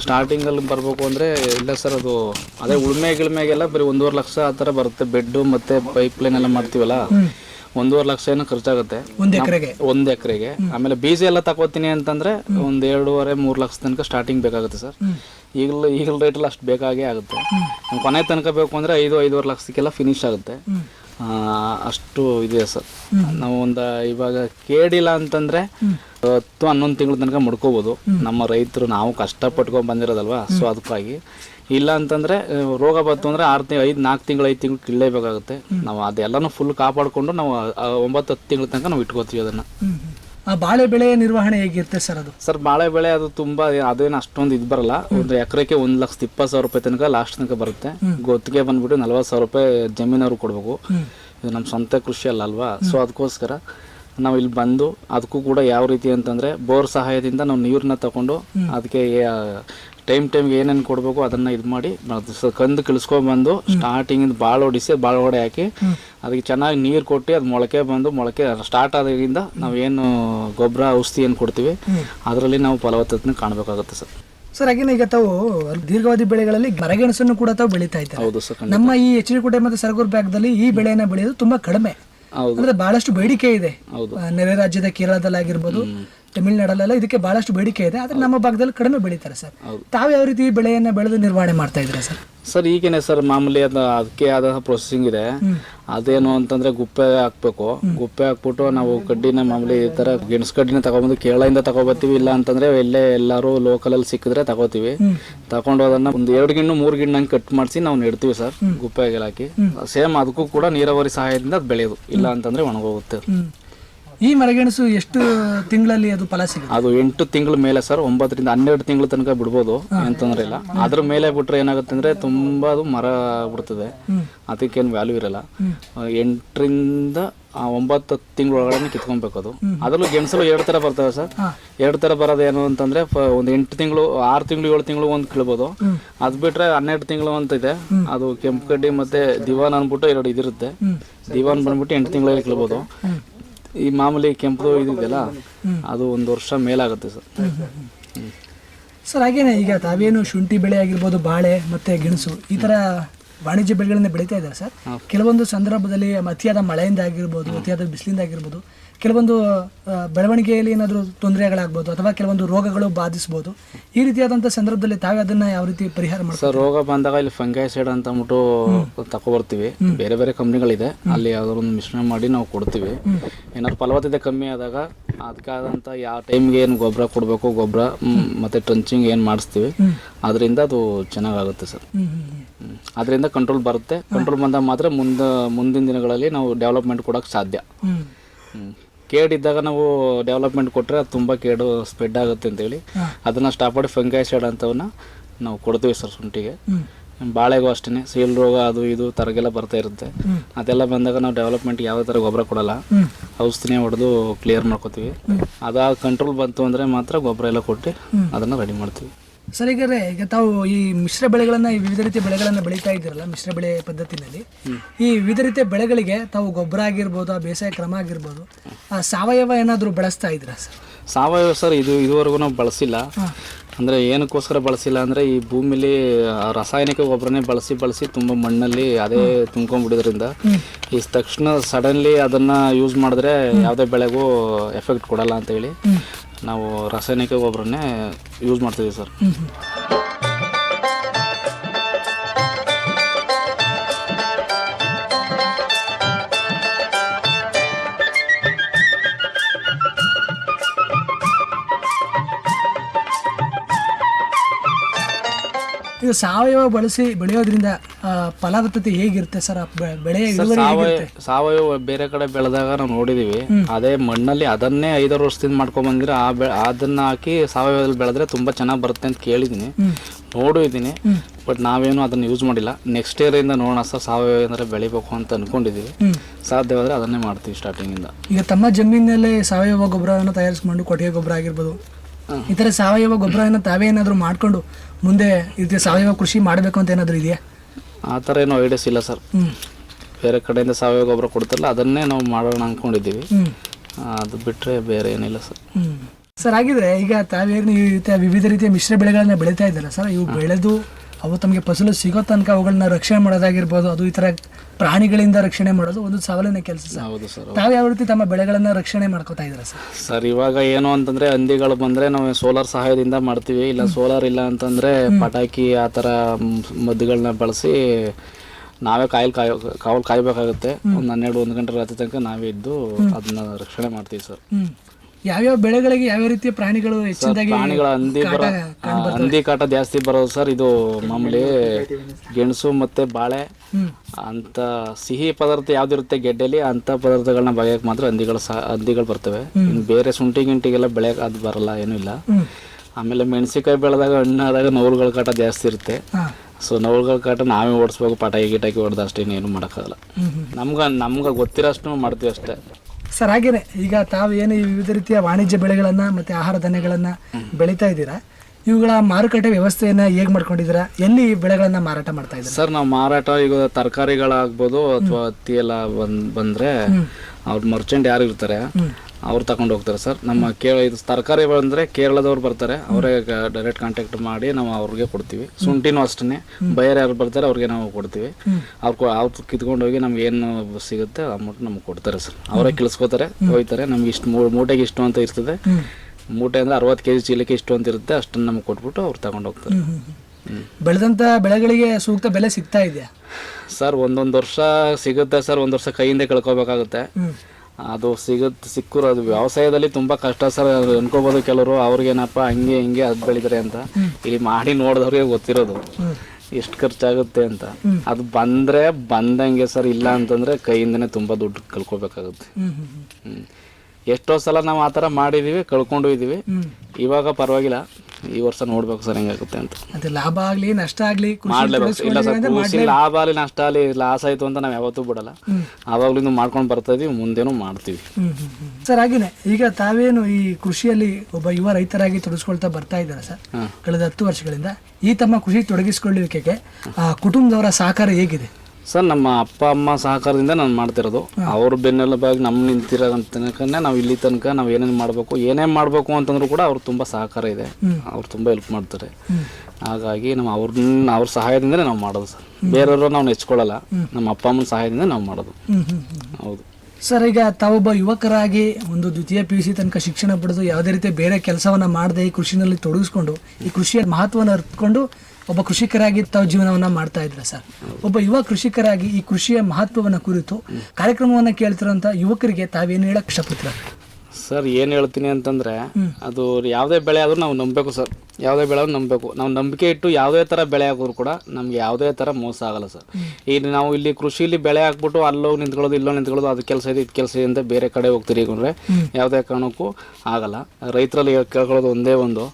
ಸ್ಟಾರ್ಟಿಂಗಲ್ಲಿ ಬರಬೇಕು ಅಂದರೆ ಇಲ್ಲ ಸರ್ ಅದು ಅದೇ ಉಳ್ಮೆ ಗಿಳ್ಮೆಗೆಲ್ಲ ಬರೀ ಒಂದೂವರೆ ಲಕ್ಷ ಆ ಥರ ಬರುತ್ತೆ. ಬೆಡ್ಡು ಮತ್ತು ಪೈಪ್ ಲೈನ್ ಎಲ್ಲ ಮಾಡ್ತೀವಲ್ಲ? ಒಂದೂವರೆ ಲಕ್ಷ ಏನೋ ಖರ್ಚಾಗುತ್ತೆ. ಒಂದು ಎಕರೆಗೆ. ಒಂದು ಎಕರೆಗೆ. ಆಮೇಲೆ ಬೀಜ ಎಲ್ಲ ತಗೋತೀನಿ ಅಂತಂದರೆ ಒಂದು ಎರಡೂವರೆ ಮೂರು ಲಕ್ಷ ತನಕ ಸ್ಟಾರ್ಟಿಂಗ್ ಬೇಕಾಗುತ್ತೆ ಸರ್. ಈಗಲೂ ಈಗಲ ರೇಟಲ್ಲಿ ಅಷ್ಟು ಬೇಕಾಗೇ ಆಗುತ್ತೆ. ಕೊನೆ ತನಕ ಬೇಕು ಅಂದರೆ ಐದು ಐದೂವರೆ ಲಕ್ಷಕ್ಕೆಲ್ಲ ಫಿನಿಶ್ ಆಗುತ್ತೆ. ಅಷ್ಟು ಇದೆ ಸರ್. ನಾವು ಒಂದು ಇವಾಗ ಕೇಡಿಲ್ಲ ಅಂತಂದ್ರೆ ಹತ್ತು ಹನ್ನೊಂದು ತಿಂಗಳ ತನಕ ಮುಡ್ಕೋಬೋದು. ನಮ್ಮ ರೈತರು ನಾವು ಕಷ್ಟಪಟ್ಕೊಂಡ್ ಬಂದಿರೋದಲ್ವಾ? ಸೊ ಅದಕ್ಕಾಗಿ ಇಲ್ಲ ಅಂತಂದ್ರೆ ರೋಗ ಬಂತು ಅಂದ್ರೆ ಆರು ತಿಂಗಳು ಐದು ನಾಲ್ಕು ತಿಂಗಳು ಐದು ತಿಂಗಳು ಕಿಳ್ಳೇಬೇಕಾಗುತ್ತೆ ನಾವು ಅದೆಲ್ಲನೂ ಫುಲ್ ಕಾಪಾಡಿಕೊಂಡು ನಾವು ಒಂಬತ್ತು ಹತ್ತು ತಿಂಗಳ ತನಕ ನಾವು ಇಟ್ಕೋತೀವಿ ಅದನ್ನ. ಆ ಬಾಳೆ ಬೆಳೆ ನಿರ್ವಹಣೆ ಹೇಗಿರುತ್ತೆ ಸರ್ ಅದು? ಸರ್ ಬಾಳೆ ಬೆಳೆ ಅದು ತುಂಬಾ ಅದೇನು ಅಷ್ಟೊಂದು ಇದು ಬರಲ್ಲ. ಒಂದು ಎಕರೆಗೆ ಒಂದ್ ಲಕ್ಷದ ಇಪ್ಪತ್ತು ಸಾವಿರ ರೂಪಾಯಿ ತನಕ ಲಾಸ್ಟ್ ತನಕ ಬರುತ್ತೆ. ಗೊತ್ತಿಗೆ ಬಂದ್ಬಿಟ್ಟು ನಲ್ವತ್ತು ಸಾವಿರ ರೂಪಾಯಿ ಜಮೀನವ್ರು ಕೊಡ್ಬೇಕು. ಇದು ನಮ್ಮ ಸ್ವಂತ ಕೃಷಿ ಅಲ್ಲ ಅಲ್ವಾ? ಸೊ ಅದಕ್ಕೋಸ್ಕರ ನಾವು ಇಲ್ಲಿ ಬಂದು ಅದಕ್ಕೂ ಕೂಡ ಯಾವ ರೀತಿ ಅಂತಂದ್ರೆ ಬೋರ್ ಸಹಾಯದಿಂದ ನಾವು ನೀರನ್ನ ತಗೊಂಡು ಅದಕ್ಕೆ ಟೈಮ್ ಟೈಮ್ಗೆ ಏನೇನು ಕೊಡಬೇಕು ಅದನ್ನ ಇದು ಮಾಡಿ ಕಂದು ಕಿಳಿಸ್ಕೊಂಡ್ಬಂದು ಸ್ಟಾರ್ಟಿಂಗ್ ಬಾಳ ಹೊಡಿಸಿ ಬಾಳ ಹೊಡೆ ಹಾಕಿ ಅದಕ್ಕೆ ಚೆನ್ನಾಗಿ ನೀರು ಕೊಟ್ಟು ಅದು ಮೊಳಕೆ ಬಂದು ಮೊಳಕೆ ಸ್ಟಾರ್ಟ್ ನಾವು ನಾವೇನು ಗೊಬ್ಬರ ಔಷಧಿ ಏನು ಕೊಡ್ತೀವಿ ಅದರಲ್ಲಿ ನಾವು ಫಲವತ್ತತೆ ಕಾಣಬೇಕಾಗುತ್ತೆ ಸರ್. ಸರ್ ಹಾಗೆ ಈಗ ತಾವು ದೀರ್ಘಾವಧಿ ಬೆಳೆಗಳಲ್ಲಿ ಮರಗೆಣಸನ್ನು ಕೂಡ ತಾವು ಬೆಳೀತಾ ಇದ್ದಾರೆ. ಹೌದು ಸರ್ ನಮ್ಮ ಈ ಎಚ್ ಡಿ ಕೋಟೆ ಮತ್ತು ಸರಗೂರು ಭಾಗದಲ್ಲಿ ಈ ಬೆಳೆಯನ್ನು ಬೆಳೆಯೋದು ತುಂಬಾ ಕಡಿಮೆ. ಅಂದ್ರೆ ಬಹಳಷ್ಟು ಬೇಡಿಕೆ ಇದೆ. ನೆರೆ ರಾಜ್ಯದ ಕೇರಳದಲ್ಲಾಗಿರ್ಬೋದು ತಮಿಳುನಾಡಲ್ಲೆಲ್ಲ ಇದಕ್ಕೆ ಬಹಳಷ್ಟು ಬೇಡಿಕೆ ಇದೆ ಆದರೆ ನಮ್ಮ ಭಾಗದಲ್ಲಿ ಕಡಿಮೆ ಬೆಳೀತಾರೆ ಸರ್. ತಾವು ಯಾವ ರೀತಿ ಬೆಳೆಯನ್ನು ಬೆಳೆದು ನಿರ್ವಹಣೆ ಮಾಡ್ತಾ ಇದ್ದೀರಾ ಸರ್? ಸರ್ ಈಗೇನೆ ಸರ್ ಮಾಮೂಲಿ ಅದು ಅದಕ್ಕೆ ಆದ ಪ್ರೊಸೆಸಿಂಗ್ ಇದೆ. ಅದೇನು ಅಂತಂದ್ರೆ ಗುಪ್ಪೆ ಹಾಕ್ಬೇಕು. ಗುಪ್ಪೆ ಹಾಕ್ಬಿಟ್ಟು ನಾವು ಕಡ್ಡಿನ ಮಾಮೂಲಿ ಈ ತರ ಗೆಣಸು ಕಡ್ಡಿನ ತಗೊಬಂದು ಕೇರಳದಿಂದ ತಗೊಬರ್ತೀವಿ ಇಲ್ಲ ಅಂತಂದ್ರೆ ಎಲ್ಲೇ ಎಲ್ಲರೂ ಲೋಕಲ್ ಅಲ್ಲಿ ಸಿಕ್ಕಿದ್ರೆ ತಗೋತೀವಿ. ತಗೊಂಡು ಅದನ್ನ ಒಂದು ಎರಡು ಗಿಣ್ಣು ಮೂರು ಗಿಣ್ಣ ಹಂಗೆ ಕಟ್ ಮಾಡಿಸಿ ನಾವು ನೆಡ್ತೀವಿ ಸರ್ ಗುಪ್ಪೆಗೆ ಹಾಕಿ. ಸೇಮ್ ಅದಕ್ಕೂ ಕೂಡ ನೀರಾವರಿ ಸಹಾಯದಿಂದ ಅದು ಬೆಳೆಯೋದು ಇಲ್ಲ ಅಂತಂದ್ರೆ ಒಣಗೋಗುತ್ತೆ. ಈ ಮರಗೆಣಸು ಎಷ್ಟು ತಿಂಗಳಲ್ಲಿ ಅದು ಫಲ ಸಿಗುತ್ತೆ? ಅದು ಎಂಟು ತಿಂಗಳ ಮೇಲೆ ಸರ್ ಒಂಬತ್ತರಿಂದ ಹನ್ನೆರಡು ತಿಂಗಳ ತನಕ ಬಿಡ್ಬೋದು ಏನ್ ತೊಂದ್ರೆ ಇಲ್ಲ. ಅದ್ರ ಮೇಲೆ ಬಿಟ್ರೆ ಏನಾಗುತ್ತೆ ಅಂದ್ರೆ ತುಂಬಾ ಅದು ಮರ ಬಿಡ್ತದೆ. ಅದಕ್ಕೇನು ವ್ಯಾಲ್ಯೂ ಇರಲ್ಲ. ಎಂಟರಿಂದ ಒಂಬತ್ತು ತಿಂಗಳ ಒಳಗಡೆ ಕಿತ್ಕೊಬೇಕು ಅದು. ಅದರಲ್ಲೂ ಗೆಣಸಲು ಎರಡು ತರ ಬರ್ತವೆ ಸರ್. ಎರಡು ತರ ಬರೋದು ಏನು ಅಂತಂದ್ರೆ ಒಂದು ಎಂಟು ತಿಂಗಳು ಆರು ತಿಂಗಳು ಏಳು ತಿಂಗಳು ಒಂದು ಕೀಳ್ಬೋದು. ಅದ್ ಬಿಟ್ರೆ ಹನ್ನೆರಡು ತಿಂಗಳು ಅಂತ ಇದೆ. ಅದು ಕೆಂಪು ಕಡ್ಡಿ ಮತ್ತೆ ದಿವಾನ್ ಅಂದ್ಬಿಟ್ಟು ಎರಡು ಇದಿರುತ್ತೆ. ದಿವಾನ್ ಬಂದ್ಬಿಟ್ಟು ಎಂಟು ತಿಂಗಳಲ್ಲಿ ಕೀಳ್ಬೋದು. ಈ ಮಾಮೂಲಿ ಕೆಂಪು ಇದೆಯಲ್ಲ ಅದು ಒಂದು ವರ್ಷ ಮೇಲಾಗುತ್ತೆ ಸರ್. ಸರ್ ಹಾಗೇನೆ ಈಗ ತಾವೇನು ಶುಂಠಿ ಬೆಳೆ ಆಗಿರ್ಬೋದು ಬಾಳೆ ಮತ್ತೆ ಗೆಣಸು ಈ ತರ ವಾಣಿಜ್ಯ ಬೆಳೆಗಳನ್ನ ಬೆಳೀತಾ ಇದ್ದಾರೆ ಸರ್. ಕೆಲವೊಂದು ಸಂದರ್ಭದಲ್ಲಿ ಅತಿಯಾದ ಮಳೆಯಿಂದ ಆಗಿರ್ಬೋದು ಅತಿಯಾದ ಬಿಸಿಲಿಂದ ಆಗಿರ್ಬೋದು ಕೆಲವೊಂದು ಬೆಳವಣಿಗೆಯಲ್ಲಿ ಏನಾದರೂ ತೊಂದರೆಗಳಾಗ್ಬೋದು ಅಥವಾ ಕೆಲವೊಂದು ರೋಗಗಳು ಬಾಧಿಸ್ಬೋದು ಈ ರೀತಿಯಾದಂಥ ಸಂದರ್ಭದಲ್ಲಿ ತಾವೇ ಅದನ್ನ ಯಾವ ರೀತಿ ಪರಿಹಾರ ಮಾಡ್ತಾರೆ? ಸರ್ ರೋಗ ಬಂದಾಗ ಇಲ್ಲಿ ಫಂಗೈಸೈಡ್ ಅಂತ ಅಂದ್ಬಿಟ್ಟು ತಗೊಬರ್ತೀವಿ ಬೇರೆ ಬೇರೆ ಕಂಪ್ನಿಗಳಿದೆ. ಅಲ್ಲಿ ಯಾವ್ದಾದ್ರು ಒಂದು ಮಿಶ್ರಣ ಮಾಡಿ ನಾವು ಕೊಡ್ತೀವಿ. ಏನಾದ್ರು ಫಲವತ್ತತೆ ಕಮ್ಮಿ ಆದಾಗ ಅದಕ್ಕಾದಂಥ ಯಾವ ಟೈಮ್ಗೆ ಏನು ಗೊಬ್ಬರ ಕೊಡಬೇಕು ಗೊಬ್ಬರ ಮತ್ತೆ ಟ್ರಂಚಿಂಗ್ ಏನು ಮಾಡಿಸ್ತೀವಿ ಅದರಿಂದ ಅದು ಚೆನ್ನಾಗಾಗುತ್ತೆ ಸರ್. ಅದರಿಂದ ಕಂಟ್ರೋಲ್ ಬರುತ್ತೆ. ಕಂಟ್ರೋಲ್ ಬಂದಾಗ ಮಾತ್ರ ಮುಂದೆ ಮುಂದಿನ ದಿನಗಳಲ್ಲಿ ನಾವು ಡೆವಲಪ್ಮೆಂಟ್ ಕೊಡೋಕ್ಕೆ ಸಾಧ್ಯ. ಕೇಡಿದ್ದಾಗ ನಾವು ಡೆವಲಪ್ಮೆಂಟ್ ಕೊಟ್ಟರೆ ಅದು ತುಂಬ ಕೇಡು ಸ್ಪ್ರೆಡ್ ಆಗುತ್ತೆ ಅಂತೇಳಿ. ಅದನ್ನು ಸ್ಟಾಪ್ ಮಾಡಿ ಫಂಗೈಸೈಡ್ ಅಂತವನ್ನ ನಾವು ಕೊಡ್ತೀವಿ ಸರ್ ಶುಂಠಿಗೆ ಬಾಳೆಗೂ ಅಷ್ಟೇ ಸೀಲ್ ರೋಗ ಅದು ಇದು ತರಗೆಲ್ಲ ಬರ್ತಾ ಇರುತ್ತೆ. ಅದೆಲ್ಲ ಬಂದಾಗ ನಾವು ಡೆವಲಪ್ಮೆಂಟ್ ಯಾವ ಥರ ಗೊಬ್ಬರ ಕೊಡಲ್ಲ. ಔಷಧಿನೇ ಹೊಡೆದು ಕ್ಲಿಯರ್ ಮಾಡ್ಕೋತೀವಿ. ಅದಾದ ಕಂಟ್ರೋಲ್ ಬಂತು ಅಂದರೆ ಮಾತ್ರ ಗೊಬ್ಬರ ಎಲ್ಲ ಕೊಟ್ಟು ಅದನ್ನು ರೆಡಿ ಮಾಡ್ತೀವಿ. ಸರ್ ಈಗ ಈಗ ತಾವು ಈ ಮಿಶ್ರ ಬೆಳೆಗಳನ್ನ ಈ ವಿವಿಧ ರೀತಿಯ ಬೆಳೆಗಳನ್ನ ಬೆಳೀತಾ ಇದ್ದೀರಲ್ಲ ಮಿಶ್ರ ಬೆಳೆ ಪದ್ಧತಿನಲ್ಲಿ. ಈ ವಿವಿಧ ರೀತಿಯ ಬೆಳೆಗಳಿಗೆ ತಾವು ಗೊಬ್ಬರ ಆಗಿರ್ಬೋದು ಆ ಬೇಸಾಯ ಕ್ರಮ ಆಗಿರ್ಬೋದು ಆ ಸಾವಯವ ಏನಾದರೂ ಬಳಸ್ತಾ ಇದ್ದೀರಾ ಸರ್? ಸಾವಯವ ಸರ್ ಇದು ಇದುವರೆಗೂ ನಾವು ಬಳಸಿಲ್ಲ. ಅಂದರೆ ಏನಕ್ಕೋಸ್ಕರ ಬಳಸಿಲ್ಲ ಅಂದರೆ ಈ ಭೂಮಿಲಿ ರಾಸಾಯನಿಕ ಗೊಬ್ಬರನೇ ಬಳಸಿ ಬಳಸಿ ತುಂಬ ಮಣ್ಣಲ್ಲಿ ಅದೇ ತುಂಬ್ಕೊಂಡ್ಬಿಡೋದ್ರಿಂದ ಈ ತಕ್ಷಣ ಸಡನ್ಲಿ ಅದನ್ನು ಯೂಸ್ ಮಾಡಿದ್ರೆ ಯಾವುದೇ ಬೆಳೆಗೂ ಎಫೆಕ್ಟ್ ಕೊಡಲ್ಲ ಅಂತೇಳಿ. ನಾವು ರಾಸಾಯನಿಕ ಗೊಬ್ಬರನ್ನೇ ಯೂಸ್ ಮಾಡ್ತೀವಿ ಸರ್. ಇದು ಸಾವಯವ ಬಳಸಿ ಬೆಳೆಯೋದ್ರಿಂದ ಫಲವತ್ತತೆ ಹೇಗಿರುತ್ತೆ ಸರ್? ಬೆಳೆ ಸಾವಯವ ಸಾವಯವ ಬೇರೆ ಕಡೆ ಬೆಳೆದಾಗ ನಾವು ನೋಡಿದೀವಿ. ಅದೇ ಮಣ್ಣಲ್ಲಿ ಅದನ್ನೇ ಐದಾರು ವರ್ಷದಿಂದ ಮಾಡ್ಕೊಂಡ್ ಬಂದಿದ್ರೆ ಆ ಬೆ ಅದನ್ನ ಹಾಕಿ ಸಾವಯವದಲ್ಲಿ ಬೆಳೆದ್ರೆ ತುಂಬಾ ಚೆನ್ನಾಗಿ ಬರುತ್ತೆ ಅಂತ ಕೇಳಿದೀನಿ. ನೋಡಿದ್ದೀನಿ ಬಟ್ ನಾವೇನು ಅದನ್ನ ಯೂಸ್ ಮಾಡಿಲ್ಲ. ನೆಕ್ಸ್ಟ್ ಇಯರ್ ಇಂದ ನೋಡೋಣ ಸರ್ ಸಾವಯವ ಅಂದ್ರೆ ಬೆಳಿಬೇಕು ಅಂತ ಅನ್ಕೊಂಡಿದೀವಿ. ಸಾಧ್ಯವಾದ್ರೆ ಅದನ್ನೇ ಮಾಡ್ತೀವಿ ಸ್ಟಾರ್ಟಿಂಗ್ ಇಂದ. ಈಗ ತಮ್ಮ ಜಮೀನಿನಲ್ಲೇ ಸಾವಯವ ಗೊಬ್ಬರವನ್ನು ತಯಾರಿಸ್ಕೊಂಡು ಕೊಟ್ಟಿಗೆ ಗೊಬ್ಬರ ಆಗಿರ್ಬೋದು. ಈ ಥರ ಸಾವಯವ ಗೊಬ್ಬರವನ್ನು ತಾವೇ ಏನಾದರೂ ಮಾಡ್ಕೊಂಡು ಮುಂದೆ ರೀತಿ ಸಾವಯವ ಕೃಷಿ ಮಾಡಬೇಕು ಅಂತ ಏನಾದರೂ ಇದೆಯಾ? ಆ ಥರ ಏನೋ ಐಡಿಯಾಸ್ ಇಲ್ಲ ಸರ್ ಬೇರೆ ಕಡೆಯಿಂದ ಸಾವಯವ ಗೊಬ್ಬರ ಕೊಡ್ತಾರಲ್ಲ ಅದನ್ನೇ ನಾವು ಮಾಡೋಣ ಅಂದ್ಕೊಂಡಿದ್ದೀವಿ ಅದು ಬಿಟ್ಟರೆ ಬೇರೆ ಏನಿಲ್ಲ ಸರ್ ಸರ್ ಹಾಗಿದ್ರೆ ಈಗ ತಾವೇನು ಈ ರೀತಿಯ ವಿವಿಧ ರೀತಿಯ ಮಿಶ್ರ ಬೆಳೆಗಳನ್ನ ಬೆಳೀತಾ ಇದ್ದಾರೆ ಸರ್ ಇವು ಬೆಳೆದು ಅವು ತಮಗೆ ಫಸಲು ಸಿಗೋ ತನಕ ಅವುಗಳನ್ನ ರಕ್ಷಣೆ ಮಾಡೋದಾಗಿರ್ಬೋದು ಅದು ಈ ಥರ ಪ್ರಾಣಿಗಳಿಂದ ರಕ್ಷಣೆ ಮಾಡೋದು ಒಂದು ಸವಾಲಿನ ಕೆಲಸ ಹೌದು ಸರ್ ತಾವು ಯಾವ ರೀತಿ ತಮ್ಮ ಬೆಳೆಗಳನ್ನ ರಕ್ಷಣೆ ಮಾಡ್ಕೋತಾ ಇದ್ದೀರಾ ಸರ್? ಸರ್ ಇವಾಗ ಏನು ಅಂತಂದ್ರೆ ಹಂದಿಗಳು ಬಂದ್ರೆ ನಾವು ಸೋಲಾರ್ ಸಹಾಯದಿಂದ ಮಾಡ್ತೀವಿ. ಇಲ್ಲ ಸೋಲಾರ್ ಇಲ್ಲ ಅಂತಂದ್ರೆ ಪಟಾಕಿ ಆ ಥರ ಮದ್ದುಗಳನ್ನ ಬಳಸಿ ನಾವೇ ಕಾಯಲ್ ಕಾಯ್ ಕಾವಲ್ ಕಾಯ್ಬೇಕಾಗುತ್ತೆ. ಒಂದು ಹನ್ನೆರಡು ಒಂದು ಗಂಟೆ ರಾತ್ರಿ ತನಕ ನಾವೇ ಇದ್ದು ಅದನ್ನ ರಕ್ಷಣೆ ಮಾಡ್ತೀವಿ ಸರ್. ಯಾವ್ಯಾವ ಬೆಳೆಗಳಿಗೆ ಯಾವ ರೀತಿಯ ಪ್ರಾಣಿಗಳು ಹೆಚ್ಚಿನದಾಗಿ ಪ್ರಾಣಿಗಳ ಹಂದಿ ಬರ ಆ, ಹಂದಿ ಕಾಟ ಜಾಸ್ತಿ ಬರೋದು ಸರ್ ಇದು ಮಾಮೂಲಿ ಗೆಣಸು ಮತ್ತೆ ಬಾಳೆ ಅಂತ ಸಿಹಿ ಪದಾರ್ಥ ಯಾವ್ದಿರುತ್ತೆ ಗೆಡ್ಡೆಲಿ ಅಂತ ಪದಾರ್ಥಗಳನ್ನ ಬಗೆಯಕ್ಕೆ ಮಾತ್ರ ಹಂದಿಗಳು ಸಹ ಹಂದಿಗಳು ಬರ್ತವೆ. ಇನ್ನು ಬೇರೆ ಶುಂಠಿ ಗಿಂಟಿಗೆಲ್ಲ ಬೆಳೆಯಕ್ಕೆ ಅದು ಬರಲ್ಲ ಏನು ಇಲ್ಲ. ಆಮೇಲೆ ಮೆಣಸಿನ್ಕಾಯಿ ಬೆಳೆದಾಗ ಹಣ್ಣಾದಾಗ ನವಲುಗಳ ಕಾಟ ಜಾಸ್ತಿ ಇರುತ್ತೆ. ಹಾಂ. ಸೊ ನವಲುಗಳ ಕಾಟ ನಾವೇ ಓಡಿಸ್ಬೇಕು ಪಟಾಕಿ ಗಿಟಾಕಿ ಹೊಡೆದು ಅಷ್ಟೇ ಏನು ಮಾಡೋಕ್ಕಾಗಲ್ಲ. ನಮ್ಗೆ ನಮ್ಗೆ ಗೊತ್ತಿರೋಷ್ಟು ಮಾಡ್ತೀವಿ ಅಷ್ಟೇ. ಸರ್ ಹಾಗೇನೆ. ಈಗ ತಾವು ಏನು ವಿವಿಧ ರೀತಿಯ ವಾಣಿಜ್ಯ ಬೆಳೆಗಳನ್ನ ಮತ್ತೆ ಆಹಾರ ಧಾನ್ಯಗಳನ್ನ ಬೆಳೀತಾ ಇದ್ದೀರಾ? ಇವುಗಳ ಮಾರುಕಟ್ಟೆ ವ್ಯವಸ್ಥೆಯನ್ನ ಹೇಗೆ ಮಾಡ್ಕೊಂಡಿದ್ದೀರಾ? ಎಲ್ಲಿ ಈ ಬೆಳೆಗಳನ್ನ ಮಾರಾಟ ಮಾಡ್ತಾ ಇದ್ದೀರಾ? ಸರ್ ನಾವು ಮಾರಾಟ ಈಗ ತರಕಾರಿಗಳಾಗ್ಬೋದು ಅಥವಾ ಹತ್ತಿ ಎಲ್ಲ ಬಂದ್ ಬಂದ್ರೆ ಅವ್ರ ಮರ್ಚೆಂಟ್ ಯಾರು ಇರ್ತಾರೆ ಅವ್ರು ತಗೊಂಡು ಹೋಗ್ತಾರೆ ಸರ್. ನಮ್ಮ ಕೇ ಇದು ತರಕಾರಿ ಅಂದರೆ ಕೇರಳದವ್ರು ಬರ್ತಾರೆ. ಅವರೇ ಡೈರೆಕ್ಟ್ ಕಾಂಟ್ಯಾಕ್ಟ್ ಮಾಡಿ ನಾವು ಅವ್ರಿಗೆ ಕೊಡ್ತೀವಿ. ಶುಂಠಿನೂ ಅಷ್ಟೇ ಬಯರ್ ಯಾರು ಬರ್ತಾರೆ ಅವ್ರಿಗೆ ನಾವು ಕೊಡ್ತೀವಿ. ಅವ್ರು ಅವ್ರು ಕಿತ್ಕೊಂಡು ಹೋಗಿ ನಮ್ಗೆ ಏನು ಸಿಗುತ್ತೆ ಅಮೌಂಟ್ ನಮ್ಗೆ ಕೊಡ್ತಾರೆ ಸರ್. ಅವರೇ ಕಿಳಿಸ್ಕೋತಾರೆ ಹೋಯ್ತಾರೆ ನಮ್ಗೆ ಇಷ್ಟು ಮೂಟೆಗೆ ಇಷ್ಟು ಅಂತ ಇರ್ತದೆ. ಮೂಟೆ ಅಂದರೆ ಅರವತ್ತು ಕೆ ಜಿ ಚೀಲಕ್ಕೆ ಇಷ್ಟು ಅಂತ ಇರುತ್ತೆ. ಅಷ್ಟನ್ನು ನಮ್ಗೆ ಕೊಟ್ಬಿಟ್ಟು ಅವ್ರು ತಗೊಂಡು ಹೋಗ್ತಾರೆ. ಬೆಳೆದಂಥ ಬೆಳೆಗಳಿಗೆ ಸೂಕ್ತ ಬೆಲೆ ಸಿಗ್ತಾ ಇದೆಯಾ? ಸರ್ ಒಂದೊಂದು ವರ್ಷ ಸಿಗುತ್ತೆ ಸರ್. ಒಂದು ವರ್ಷ ಕೈಯಿಂದ ಕಳ್ಕೊಬೇಕಾಗುತ್ತೆ. ಅದು ಸಿಗುತ್ತೆ ಸಿಕ್ಕರು ಅದು ವ್ಯವಸಾಯದಲ್ಲಿ ತುಂಬಾ ಕಷ್ಟ ಸರ್ ಅನ್ಕೋಬೋದು ಕೆಲವರು. ಅವ್ರಿಗೇನಪ್ಪ ಹಂಗೆ ಹಿಂಗೆ ಅದು ಬೆಳಿತಾರೆ ಅಂತ. ಇಲ್ಲಿ ಮಾಡಿ ನೋಡಿದವ್ರಿಗೆ ಗೊತ್ತಿರೋದು. ಎಷ್ಟು ಖರ್ಚಾಗುತ್ತೆ ಅಂತ. ಅದು ಬಂದ್ರೆ ಬಂದಂಗೆ ಸರ್ ಇಲ್ಲ ಅಂತಂದ್ರೆ ಕೈಯಿಂದನೇ ತುಂಬಾ ದುಡ್ಡು ಕಳ್ಕೊಬೇಕಾಗುತ್ತೆ. ಎಷ್ಟೋ ಸಲ ನಾವು ಆ ಥರ ಮಾಡಿದೀವಿ ಕಳ್ಕೊಂಡು ಇದೀವಿ ಇವಾಗ ಪರವಾಗಿಲ್ಲ. ಈ ವರ್ಷ ನೋಡ್ಬೇಕು ಸರ್ ಹೆಂಗಾಗುತ್ತೆ ಅಂತ. ಮತ್ತೆ ಲಾಭ ಆಗ್ಲಿ ನಷ್ಟ ಆಗ್ಲಿ ಮಾಡ್ಲೇಬೇಕು. ಇಲ್ಲ ಸರ್ ಕೃಷಿ ಲಾಭ ಆಗಲಿ ನಷ್ಟ ಆಗಲಿ ಲಾಸ್ ಆಯಿತು ಅಂತ ನಾವು ಯಾವತ್ತೂ ಬಿಡಲ್ಲ. ಆವಾಗ್ಲಿಂದ ಮಾಡ್ಕೊಂಡು ಬರ್ತಾ ಇದೀವಿ ಮುಂದೇನು ಮಾಡ್ತೀವಿ. ಸರ್ ಹಾಗೇನೆ ಈಗ ತಾವೇನು ಈ ಕೃಷಿಯಲ್ಲಿ ಒಬ್ಬ ಯುವ ರೈತರಾಗಿ ತೊಡಗಿಸ್ಕೊಳ್ತಾ ಬರ್ತಾ ಇದ್ದಾರೆ ಸರ್? ಕಳೆದ ಹತ್ತು ವರ್ಷಗಳಿಂದ. ಈ ತಮ್ಮ ಕೃಷಿ ತೊಡಗಿಸಿಕೊಳ್ಳುವಿಕೆಗೆ ಆ ಕುಟುಂಬದವರ ಸಹಕಾರ ಹೇಗಿದೆ? ಸರ್ ನಮ್ಮ ಅಪ್ಪ ಅಮ್ಮ ಸಹಕಾರದಿಂದ ನಾನು ಮಾಡ್ತಿರೋದು. ಅವ್ರ ಬೆನ್ನೆಲುಬಾಗಿ ನಮ್ಮ ನಿಂತಿರೋ ತನಕನೇ ನಾವು ಇಲ್ಲಿ ತನಕ ನಾವು ಏನೇನು ಮಾಡಬೇಕು ಏನೇನು ಮಾಡಬೇಕು ಅಂತಂದ್ರೂ ಕೂಡ ಅವ್ರು ತುಂಬ ಸಹಕಾರ ಇದೆ. ಅವ್ರು ತುಂಬ ಹೆಲ್ಪ್ ಮಾಡ್ತಾರೆ. ಹಾಗಾಗಿ ನಮ್ಮ ಅವ್ರನ್ನ ಅವ್ರ ಸಹಾಯದಿಂದನೇ ನಾವು ಮಾಡೋದು ಸರ್. ಬೇರೆಯವರು ನಾವು ನೆಚ್ಕೊಳ್ಳಲ್ಲ ನಮ್ಮ ಅಪ್ಪ ಅಮ್ಮನ ಸಹಾಯದಿಂದ ನಾವು ಮಾಡೋದು. ಹೌದು. ಸರ್ ಈಗ ತಾವೊಬ್ಬ ಯುವಕರಾಗಿ ಒಂದು ದ್ವಿತೀಯ ಪಿ ಯು ಸಿ ತನಕ ಶಿಕ್ಷಣ ಪಡೆದು ಯಾವುದೇ ರೀತಿ ಬೇರೆ ಕೆಲಸವನ್ನ ಮಾಡದೆ ಈ ಕೃಷಿನಲ್ಲಿ ತೊಡಗಿಸ್ಕೊಂಡು ಈ ಕೃಷಿಯ ಮಹತ್ವವನ್ನು ಅರ್ಥಕೊಂಡು ಒಬ್ಬ ಕೃಷಿಕರಾಗಿ ತಾವು ಜೀವನವನ್ನ ಮಾಡ್ತಾ ಇದ್ರ ಸರ್. ಒಬ್ಬ ಯುವ ಕೃಷಿಕರಾಗಿ ಈ ಕೃಷಿಯ ಮಹತ್ವವನ್ನ ಕುರಿತು ಕಾರ್ಯಕ್ರಮವನ್ನ ಕೇಳ್ತಿರೋಂಥ ಯುವಕರಿಗೆ ತಾವೇನು ಹೇಳಕ್ ಇಷ್ಟಪಡ್ತೀರ? ಸರ್ ಏನು ಹೇಳ್ತೀನಿ ಅಂತಂದ್ರೆ ಅದು ಯಾವುದೇ ಬೆಳೆ ಆದ್ರೂ ನಾವು ನಂಬಬೇಕು ಸರ್. ಯಾವುದೇ ಬೆಳೆ ನಂಬಬೇಕು. ನಾವು ನಂಬಿಕೆ ಇಟ್ಟು ಯಾವುದೇ ಥರ ಬೆಳೆ ಹಾಕಿದ್ರು ಕೂಡ ನಮ್ಗೆ ಯಾವುದೇ ಥರ ಮೋಸ ಆಗಲ್ಲ ಸರ್. ಈಗ ನಾವು ಇಲ್ಲಿ ಕೃಷಿಲಿ ಬೆಳೆ ಹಾಕ್ಬಿಟ್ಟು ಅಲ್ಲೋಗಿ ನಿಂತ್ಕೊಳ್ಳೋದು, ಇಲ್ಲೋ ನಿಂತ್ಕೊಳ್ಳೋದು, ಅದು ಕೆಲಸ ಇದೆ, ಇದು ಕೆಲಸ ಇದೆ ಅಂತ ಬೇರೆ ಕಡೆ ಹೋಗ್ತೀರಿ ಅಂದರೆ ಯಾವುದೇ ಕಾರಣಕ್ಕೂ ಆಗಲ್ಲ. ರೈತರಲ್ಲಿ ಕೇಳ್ಕೊಳ್ಳೋದು ಒಂದೇ ಒಂದು.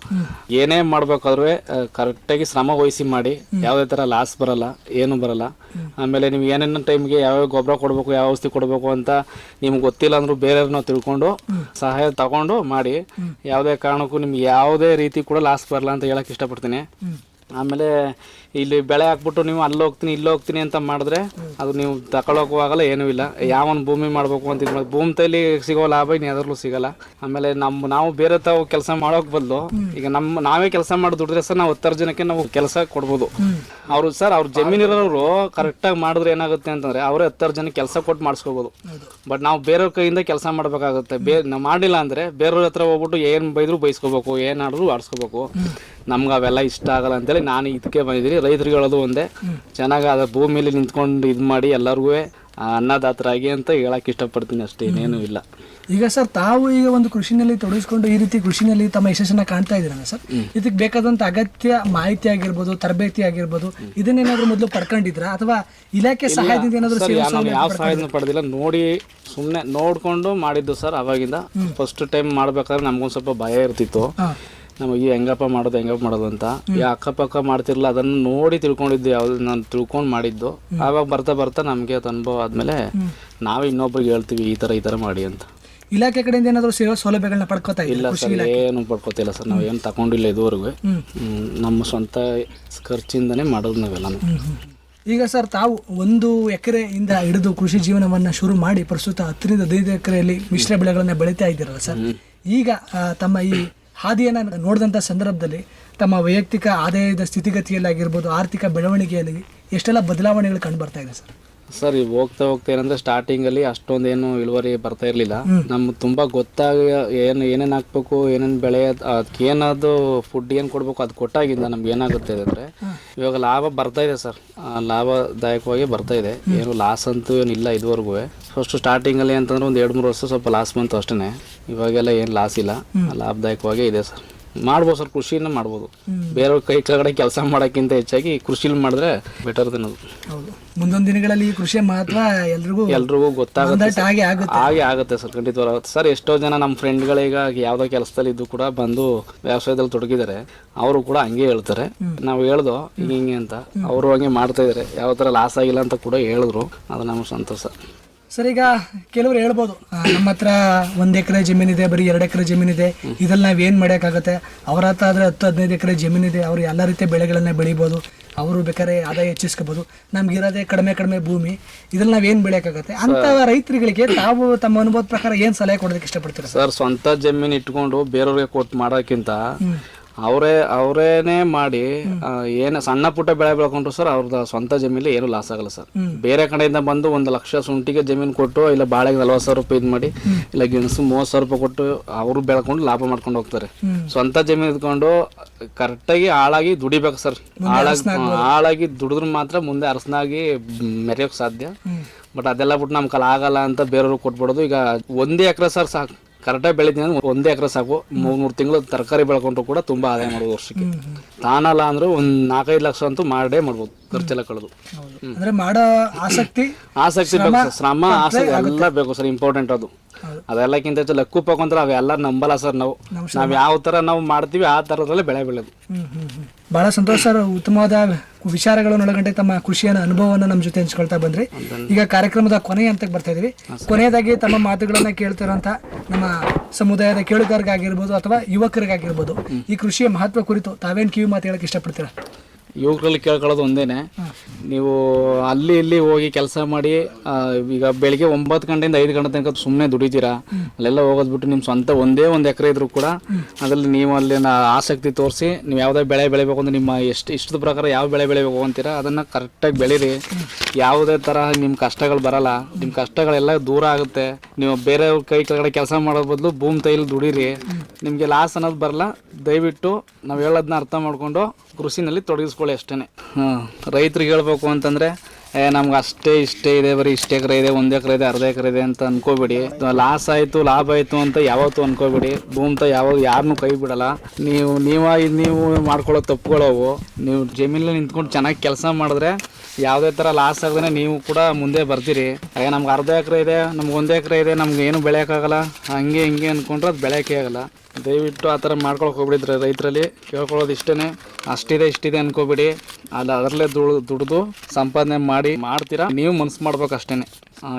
ಏನೇ ಮಾಡಬೇಕಾದ್ರೂ ಕರೆಕ್ಟಾಗಿ ಶ್ರಮ ವಹಿಸಿ ಮಾಡಿ, ಯಾವುದೇ ಥರ ಲಾಸ್ ಬರಲ್ಲ, ಏನು ಬರಲ್ಲ. ಆಮೇಲೆ ನೀವು ಏನೇನು ಟೈಮ್ಗೆ ಯಾವ್ಯಾವ ಗೊಬ್ಬರ ಕೊಡಬೇಕು, ಯಾವ ಔಷಧಿ ಕೊಡಬೇಕು ಅಂತ ನಿಮ್ಗೆ ಗೊತ್ತಿಲ್ಲ ಅಂದ್ರೂ ಬೇರೆಯವ್ರನ್ನ ತಿಳ್ಕೊಂಡು ಸಹಾಯ ತಗೊಂಡು ಮಾಡಿ. ಯಾವುದೇ ಕಾರಣಕ್ಕೂ ನಿಮ್ಗೆ ಯಾವುದೇ ರೀತಿ ಕೂಡ ಲಾಸ್ ಬರಲ್ಲ ಅಂತ ಹೇಳಕ್ ಇಷ್ಟಪಡ್ತೀನಿ. ಆಮೇಲೆ ಇಲ್ಲಿ ಬೆಳೆ ಹಾಕ್ಬಿಟ್ಟು ನೀವು ಅಲ್ಲಿ ಹೋಗ್ತೀನಿ, ಇಲ್ಲಿ ಹೋಗ್ತೀನಿ ಅಂತ ಮಾಡಿದ್ರೆ ಅದು ನೀವು ಆಗಲ್ಲ ಏನೂ ಇಲ್ಲ. ಯಾವನ್ ಭೂಮಿ ಮಾಡಬೇಕು ಅಂತ ಇದು ಭೂಮಿ ತೈಲಿ ಸಿಗೋ ಲಾಭ ಇನ್ನು ಯಾವ್ದ್ರಲ್ಲೂ ಸಿಗಲ್ಲ. ಆಮೇಲೆ ನಮ್ಮ ನಾವು ಬೇರೆ ತಾವು ಕೆಲಸ ಮಾಡೋಕ್ ಬದಲು, ಈಗ ನಮ್ಮ ನಾವೇ ಕೆಲಸ ಮಾಡಿ ದುಡಿದ್ರೆ ಸರ್ ನಾವು ಹತ್ತಾರು ಜನಕ್ಕೆ ನಾವು ಕೆಲಸ ಕೊಡ್ಬೋದು. ಅವರು ಸರ್ ಅವ್ರ ಜಮೀನಿರೋರು ಕರೆಕ್ಟಾಗಿ ಮಾಡಿದ್ರೆ ಏನಾಗುತ್ತೆ ಅಂತಂದ್ರೆ ಅವರೇ ಹತ್ತಾರು ಜನಕ್ಕೆ ಕೆಲಸ ಕೊಟ್ಟು ಮಾಡಿಸ್ಕೋಬೋದು. ಬಟ್ ನಾವು ಬೇರೆಯವ್ರ ಕೈಯಿಂದ ಕೆಲಸ ಮಾಡಬೇಕಾಗುತ್ತೆ. ಬೇ ನಾವು ಮಾಡಿಲ್ಲ ಅಂದ್ರೆ ಬೇರೆಯವ್ರ ಹತ್ರ ಹೋಗ್ಬಿಟ್ಟು ಏನು ಬೈದ್ರು ಬೈಸ್ಕೋಬೇಕು ಏನಾದರೂ ಆಡಿಸ್ಕೋಬೇಕು. ನಮ್ಗೆ ಅವೆಲ್ಲ ಇಷ್ಟ ಆಗಲ್ಲ ಅಂತೇಳಿ ನಾನು ಇದಕ್ಕೆ ಬಂದಿದ್ದೀನಿ. ರೈತರಿಗೆ ಹೇಳೋದು ಒಂದೇ ಚೆನ್ನಾಗಿ ಅದ ಭೂಮಿಲಿ ನಿಂತ್ಕೊಂಡು ಇದು ಮಾಡಿ ಎಲ್ಲರಿಗೂ ಅನ್ನದಾತರಾಗಿ ಅಂತ ಹೇಳಕ್ ಇಷ್ಟಪಡ್ತೀನಿ ಅಷ್ಟೇ ಇನ್ನೇನು ಇಲ್ಲ. ಈಗ ಸರ್ ತಾವು ಈಗ ಒಂದು ಕೃಷಿನಲ್ಲಿ ತೊಡಗಿಸ್ಕೊಂಡು ಈ ರೀತಿ ಕೃಷಿನಲ್ಲಿ ತಮ್ಮ ಯಶಸ್ಸನ್ನ ಕಾಣ್ತಾ ಇದ್ದೀರಲ್ಲ ಸರ್? ಇದಕ್ಕೆ ಬೇಕಾದಂತ ಅಗತ್ಯ ಮಾಹಿತಿ ಆಗಿರ್ಬೋದು ತರಬೇತಿ ಆಗಿರ್ಬೋದು ಇದನ್ನೇನಾದ್ರೂ ಮೊದಲು ಪಡ್ಕೊಂಡಿದ್ರಾ? ಅಥವಾ ಇಲಾಖೆ ಸಹಾಯದಿಂದ ಏನಾದ್ರು ಸರ್ ನಾವು ಯಾವ ಸಹಾಯದಿಂದ ಪಡೆದಿಲ್ಲ. ನೋಡಿ ಸುಮ್ಮನೆ ನೋಡ್ಕೊಂಡು ಮಾಡಿದ್ದು ಸರ್ ಅವಾಗಿಂದ. ಫಸ್ಟ್ ಟೈಮ್ ಮಾಡ್ಬೇಕಾದ್ರೆ ನಮ್ಗೊಂದು ಸ್ವಲ್ಪ ಭಯ ಇರ್ತಿತ್ತು. ನಮಗೆ ಹೆಂಗಪ್ಪ ಮಾಡೋದು ಹೆಂಗಪ್ಪ ಮಾಡೋದು ಅಂತ. ಈ ಅಕ್ಕಪಕ್ಕ ಮಾಡ್ತಿರಲ್ಲ ಅದನ್ನು ನೋಡಿ ತಿಳ್ಕೊಂಡಿದ್ದು ಯಾವ್ದು ನಾನು ತಿಳ್ಕೊಂಡು ಮಾಡಿದ್ದು. ಆವಾಗ ಬರ್ತಾ ಬರ್ತಾ ನಮಗೆ ಅದು ಅನುಭವ ಆದಮೇಲೆ ನಾವು ಇನ್ನೊಬ್ರಿಗೆ ಹೇಳ್ತೀವಿ ಈ ಥರ ಈ ಥರ ಮಾಡಿ ಅಂತ. ಇಲಾಖೆ ಕಡೆಯಿಂದ ಏನಾದರೂ ಸೇವಾ ಸೌಲಭ್ಯಗಳನ್ನ ಪಡ್ಕೋತಾ ಇಲ್ಲ ಸರ್ ಏನು ಪಡ್ಕೋತಿಲ್ಲ ಸರ್. ನಾವು ಏನು ತಗೊಂಡಿಲ್ಲ ಇದುವರೆಗೂ. ನಮ್ಮ ಸ್ವಂತ ಖರ್ಚಿಂದನೇ ಮಾಡೋದು ನಾವೆಲ್ಲ ಈಗ ಸರ್ ತಾವು ಒಂದು ಎಕರೆಯಿಂದ ಹಿಡಿದು ಕೃಷಿ ಜೀವನವನ್ನ ಶುರು ಮಾಡಿ ಪ್ರಸ್ತುತ ಹತ್ತರಿಂದ ಹದಿನೈದು ಎಕರೆಯಲ್ಲಿ ಮಿಶ್ರ ಬೆಳೆಗಳನ್ನ ಬೆಳೀತಾ ಇದ್ದೀರಲ್ಲ ಸರ್. ಈಗ ತಮ್ಮ ಈ ಹಾದಿಯನ್ನ ನೋಡಿದಂಥ ಸಂದರ್ಭದಲ್ಲಿ ತಮ್ಮ ವೈಯಕ್ತಿಕ ಆದಾಯದ ಸ್ಥಿತಿಗತಿಯಲ್ಲಿ ಆಗಿರ್ಬೋದು ಆರ್ಥಿಕ ಬೆಳವಣಿಗೆಯಲ್ಲಿ ಎಷ್ಟೆಲ್ಲ ಬದಲಾವಣೆಗಳು ಕಂಡು ಬರ್ತಾ ಇದೆ ಸರ್? ಸರ್ ಈಗ ಹೋಗ್ತಾ ಹೋಗ್ತಾ ಏನಂದ್ರೆ ಸ್ಟಾರ್ಟಿಂಗ್ ಅಲ್ಲಿ ಅಷ್ಟೊಂದೇನು ಇಳುವರಿ ಬರ್ತಾ ಇರ್ಲಿಲ್ಲ. ನಮ್ಗೆ ತುಂಬಾ ಗೊತ್ತಾಗ ಏನು ಏನೇನ್ ಹಾಕ್ಬೇಕು ಏನೇನ್ ಬೆಳೆ ಅದಕ್ಕೆ ಏನಾದ್ರು ಫುಡ್ ಏನ್ ಕೊಡ್ಬೇಕು ಅದು ಕೊಟ್ಟಾಗಿಂದ ನಮ್ಗೆ ಏನಾಗುತ್ತೆ ಅಂದ್ರೆ ಇವಾಗ ಲಾಭ ಬರ್ತಾ ಇದೆ ಸರ್. ಲಾಭದಾಯಕವಾಗಿ ಬರ್ತಾ ಇದೆ. ಏನು ಲಾಸ್ ಅಂತೂ ಏನಿಲ್ಲ ಇದುವರೆಗೂ ಫಸ್ಟ್ ಸ್ಟಾರ್ಟಿಂಗ್ ಅಲ್ಲಿ ಅಂತಂದ್ರೆ ಒಂದು ಎರಡು ಮೂರು ವರ್ಷ ಸ್ವಲ್ಪ ಲಾಸ್ ಬಂತು ಅಷ್ಟೇ ಇವಾಗೆಲ್ಲ ಏನು ಲಾಸ್ ಇಲ್ಲ. ಲಾಭದಾಯಕವಾಗೇ ಇದೆ ಸರ್. ಮಾಡ್ಬೋದು ಸರ್ ಕೃಷಿನ ಮಾಡ್ಬೋದು. ಬೇರೆಯವ್ರ ಕೈ ಕೆಳಗಡೆ ಕೆಲಸ ಮಾಡೋಕ್ಕಿಂತ ಹೆಚ್ಚಾಗಿ ಕೃಷಿಲಿ ಮಾಡಿದ್ರೆ ಬೆಟರ್ ದಿನ ಹೌದು. ಮುಂದೊಂದು ದಿನಗಳಲ್ಲಿ ಕೃಷಿಯ ಮಹತ್ವ ಎಲ್ರಿಗೂ ಎಲ್ರಿಗೂ ಗೊತ್ತಾಗುತ್ತೆ ಒಂದಷ್ಟು ಹಾಗೆ ಆಗುತ್ತೆ. ಹಾಗೆ ಆಗುತ್ತೆ ಸರ್ ಖಂಡಿತವಾಗುತ್ತೆ ಸರ್ ಎಷ್ಟೋ ಜನ ನಮ್ಮ ಫ್ರೆಂಡ್ಗಳೀಗ ಯಾವುದೋ ಕೆಲಸದಲ್ಲಿ ಇದ್ದು ಕೂಡ ಬಂದು ವ್ಯವಸಾಯದಲ್ಲಿ ತೊಡಗಿದ್ದಾರೆ. ಅವರು ಕೂಡ ಹಂಗೆ ಹೇಳ್ತಾರೆ. ನಾವು ಹೇಳ್ದೋ ಹಿಂಗೆ ಹಿಂಗೆ ಅಂತ. ಅವರು ಹಂಗೆ ಮಾಡ್ತಾ ಇದ್ದಾರೆ. ಯಾವ ಥರ ಲಾಸ್ ಆಗಿಲ್ಲ ಅಂತ ಕೂಡ ಹೇಳಿದ್ರು. ಅದು ನಮ್ಗೆ ಸಂತೋಷ. ಸರ್ ಈಗ ಕೆಲವರು ಹೇಳ್ಬೋದು ಆ, ನಮ್ಮ ಹತ್ರ ಒಂದ್ ಎಕರೆ ಜಮೀನಿದೆ ಬರೀ ಎರಡು ಎಕರೆ ಜಮೀನಿದೆ ಇದೆಲ್ಲ ನಾವ್ ಏನ್ ಮಾಡೋಕ್ಕಾಗತ್ತೆ ಅವ್ರ ಹತ್ರ ಆದ್ರೆ ಹತ್ತು ಹದಿನೈದು ಎಕರೆ ಜಮೀನಿದೆ ಅವ್ರು ಎಲ್ಲ ರೀತಿಯ ಬೆಳೆಗಳನ್ನ ಬೆಳಿಬೋದು. ಅವರು ಬೇಕಾದ್ರೆ ಆದಾಯ ಹೆಚ್ಚಿಸ್ಕೋಬೋದು. ನಮ್ಗೆ ಇರೋದೇ ಕಡಿಮೆ ಕಡಿಮೆ ಭೂಮಿ. ಇದ್ರಲ್ಲಿ ನಾವ್ ಏನ್ ಬೆಳೆಯೋಕ್ಕಾಗತ್ತೆ ಅಂತ ರೈತರುಗಳಿಗೆ ತಾವು ತಮ್ಮ ಅನುಭವದ ಪ್ರಕಾರ ಏನ್ ಸಲಹೆ ಕೊಡೋದಕ್ಕೆ ಇಷ್ಟಪಡ್ತೀರಾ ಸರ್? ಸರ್ ಸ್ವಂತ ಜಮೀನು ಇಟ್ಕೊಂಡು ಬೇರೆಯವ್ರಿಗೆ ಕೊಟ್ಟು ಮಾಡೋಕ್ಕಿಂತ ಅವರೇ ಅವರೇನೆ ಮಾಡಿ ಏನು ಸಣ್ಣ ಪುಟ್ಟ ಬೆಳೆ ಬೆಳ್ಕೊಂಡ್ರು ಸರ್ ಅವ್ರದ್ದು ಸ್ವಂತ ಜಮೀನಲ್ಲಿ ಏನು ಲಾಸ್ ಆಗಲ್ಲ ಸರ್. ಬೇರೆ ಕಡೆಯಿಂದ ಬಂದು ಒಂದು ಲಕ್ಷ ಸುಂಟಿಗೆ ಜಮೀನು ಕೊಟ್ಟು ಇಲ್ಲ ಬಾಳೆಗೆ ನಲ್ವತ್ತು ಸಾವಿರ ರೂಪಾಯಿ ಇದು ಮಾಡಿ ಇಲ್ಲ ಗೆಣಸು ಮೂವತ್ತು ಸಾವಿರ ರೂಪಾಯಿ ಕೊಟ್ಟು ಅವರು ಬೆಳ್ಕೊಂಡು ಲಾಭ ಮಾಡ್ಕೊಂಡು ಹೋಗ್ತಾರೆ. ಸ್ವಂತ ಜಮೀನು ಇದ್ಕೊಂಡು ಕರೆಕ್ಟಾಗಿ ಹಾಳಾಗಿ ದುಡಿಬೇಕು ಸರ್. ಹಾಳಾಗಿ ಹಾಳಾಗಿ ದುಡಿದ್ರೆ ಮಾತ್ರ ಮುಂದೆ ಅರಸನಾಗಿ ಮೆರೆಯೋಕೆ ಸಾಧ್ಯ. ಬಟ್ ಅದೆಲ್ಲ ಬಿಟ್ಟು ನಮ್ಮ ಕಲ ಆಗಲ್ಲ ಅಂತ ಬೇರೆಯವ್ರಿಗೆ ಕೊಟ್ಬಿಡೋದು. ಈಗ ಒಂದೇ ಎಕರೆ ಸರ್ ಸಾಕು. ಕರೆಕ್ಟಾಗಿ ಬೆಳಿತೀನಿ ಅಂದ್ರೆ ಒಂದೇ ಎಕರೆ ಸಾಕು ಮೂರ್ ಮೂರು ತಿಂಗಳು ತರಕಾರಿ ಬೆಳ್ಕೊಂಡ್ರು ಕೂಡ ತುಂಬಾ ಆದಾಯ ಮಾಡ್ಬೋದು ವರ್ಷಕ್ಕೆ. ತಾನಲ್ಲ ಅಂದ್ರೆ ಒಂದ್ ನಾಲ್ಕೈದು ಲಕ್ಷ ಅಂತೂ ಮಾಡೇ ಮಾಡ್ಬೋದು ಖರ್ಚೆಲ್ಲ ಕಳೆದು. ಅಂದ್ರೆ ಮಾಡೋ ಆಸಕ್ತಿ ಆಸಕ್ತಿ ಬೇಕು ಸರ್ ಶ್ರಮ ಆಸಕ್ತಿ ಎಲ್ಲ ಬೇಕು ಸರ್ ಇಂಪಾರ್ಟೆಂಟ್ ಅದು. ಅದೆಲ್ಲಕ್ಕಿಂತ ಹೆಚ್ಚು ಲಕ್ಕು ಪಕ್ಕಂದ್ರೆ ಅವೆಲ್ಲ ನಂಬಲ್ಲ ಸರ್ ನಾವು. ನಾವು ಯಾವ ತರ ನಾವು ಮಾಡ್ತೀವಿ ಆ ತರದಲ್ಲೇ ಬೆಳೆ ಬೆಳೆದು. ಬಹಳ ಸಂತೋಷ ಸರ್ ಉತ್ತಮವಾದ ವಿಚಾರಗಳನ್ನು ಒಳಗಂಡೆ ತಮ್ಮ ಕೃಷಿಯ ಅನುಭವವನ್ನು ನಮ್ಮ ಜೊತೆ ಹಂಚ್ಕೊಳ್ತಾ ಬಂದ್ರಿ. ಈಗ ಕಾರ್ಯಕ್ರಮದ ಕೊನೆಯ ಹಂತಕ್ಕೆ ಬರ್ತಾ ಇದೀವಿ. ಕೊನೆಯದಾಗಿ ತಮ್ಮ ಮಾತುಗಳನ್ನ ಕೇಳ್ತಿರೋಂಥ ನಮ್ಮ ಸಮುದಾಯದ ಕೇಳುಗರಿಗಾಗಿರ್ಬೋದು ಅಥವಾ ಯುವಕರಿಗಾಗಿರ್ಬೋದು ಈ ಕೃಷಿಯ ಮಹತ್ವ ಕುರಿತು ತಾವೇನ್ ಕಿವಿ ಮಾತು ಹೇಳಕ್ ಇಷ್ಟಪಡ್ತೀರಾ? ಯುವಕರಲ್ಲಿ ಕೇಳ್ಕೊಳ್ಳೋದು ಒಂದೇನೆ. ನೀವು ಅಲ್ಲಿ ಇಲ್ಲಿ ಹೋಗಿ ಕೆಲಸ ಮಾಡಿ ಆ, ಈಗ ಬೆಳಿಗ್ಗೆ ಒಂಬತ್ತು ಗಂಟೆಯಿಂದ ಐದು ಗಂಟೆ ತನಕ ಸುಮ್ಮನೆ ದುಡಿತೀರಾ? ಅಲ್ಲೆಲ್ಲ ಹೋಗೋದು ಬಿಟ್ಟು ನಿಮ್ಮ ಸ್ವಂತ ಒಂದೇ ಒಂದು ಎಕರೆ ಇದ್ರೂ ಕೂಡ ಅದರಲ್ಲಿ ನೀವು ಅಲ್ಲಿನ ಆಸಕ್ತಿ ತೋರಿಸಿ ನೀವು ಯಾವುದೇ ಬೆಳೆ ಬೆಳಿಬೇಕು ಅಂದ್ರೆ ನಿಮ್ಮ ಎಷ್ಟು ಇಷ್ಟದ ಪ್ರಕಾರ ಯಾವ ಬೆಳೆ ಬೆಳಿಬೇಕು ಅಂತೀರಾ ಅದನ್ನು ಕರೆಕ್ಟಾಗಿ ಬೆಳೀರಿ. ಯಾವುದೇ ಥರ ನಿಮ್ಮ ಕಷ್ಟಗಳು ಬರಲ್ಲ. ನಿಮ್ಮ ಕಷ್ಟಗಳೆಲ್ಲ ದೂರ ಆಗುತ್ತೆ. ನೀವು ಬೇರೆ ಕೈ ಕೆಳಗಡೆ ಕೆಲಸ ಮಾಡೋ ಬದಲು ಭೂಮಿ ತೈಲಿ ದುಡೀರಿ. ನಿಮಗೆ ಲಾಸ್ ಅನ್ನೋದು ಬರಲ್ಲ. ದಯವಿಟ್ಟು ನಾವು ಹೇಳೋದನ್ನ ಅರ್ಥ ಮಾಡಿಕೊಂಡು ಕೃಷಿನಲ್ಲಿ ತೊಡಗಿಸ್ಕೊಳ್ಳಿ ಅಷ್ಟೇ ರೈತರಿಗೆ ಹೇಳಬೇಕು ಅಂತಂದರೆ, ಏ, ನಮ್ಗೆ ಅಷ್ಟೇ ಇಷ್ಟೇ ಇದೆ, ಬರೀ ಇಷ್ಟು ಎಕರೆ ಇದೆ, ಒಂದು ಎಕರೆ ಇದೆ, ಅರ್ಧ ಎಕರೆ ಇದೆ ಅಂತ ಅನ್ಕೋಬೇಡಿ. ಲಾಸ್ ಆಯಿತು, ಲಾಭ ಆಯಿತು ಅಂತ ಯಾವತ್ತೂ ಅನ್ಕೋಬೇಡಿ. ಭೂಮಿತ ಯಾವಾಗ ಯಾರನ್ನೂ ಕೈ ಬಿಡಲ್ಲ. ನೀವು ನೀವಾಗಿ ನೀವು ಮಾಡ್ಕೊಳ್ಳೋ ತಪ್ಪುಗಳವು, ನೀವು ಜಮೀನಲ್ಲಿ ನಿಂತ್ಕೊಂಡು ಚೆನ್ನಾಗಿ ಕೆಲಸ ಮಾಡಿದ್ರೆ ಯಾವುದೇ ಥರ ಲಾಸ್ ಆಗದೇ ನೀವು ಕೂಡ ಮುಂದೆ ಬರ್ತೀರಿ. ಹಾಗೆ ನಮ್ಗೆ ಅರ್ಧ ಎಕರೆ ಇದೆ, ನಮ್ಗೆ ಒಂದು ಎಕರೆ ಇದೆ, ನಮ್ಗೆ ಏನು ಬೆಳೆಯೋಕ್ಕಾಗಲ್ಲ. ಹಂಗೆ ಹಿಂಗೆ ಅಂದ್ಕೊಂಡ್ರೆ ಅದು ಬೆಳೆಯೋಕ್ಕೆ ಆಗಲ್ಲ. ದಯವಿಟ್ಟು ಆ ಥರ ಮಾಡ್ಕೊಳಕ್ಕೆ ಹೋಗ್ಬಿಡಿದ್ರೆ ರೈತರಲ್ಲಿ. ಕೇಳ್ಕೊಳ್ಳೋದು ಇಷ್ಟೇ ಅಷ್ಟಿದೆ, ಇಷ್ಟಿದೆ ಅನ್ಕೋಬಿಡಿ. ಅಲ್ಲ ಅದರಲ್ಲೇ ದುಡ್ದು, ದುಡಿದು ಸಂಪಾದನೆ ಮಾಡಿ, ಮಾಡ್ತೀರಾ? ನೀವು ಮನ್ಸು ಮಾಡ್ಬೇಕು ಅಷ್ಟೇ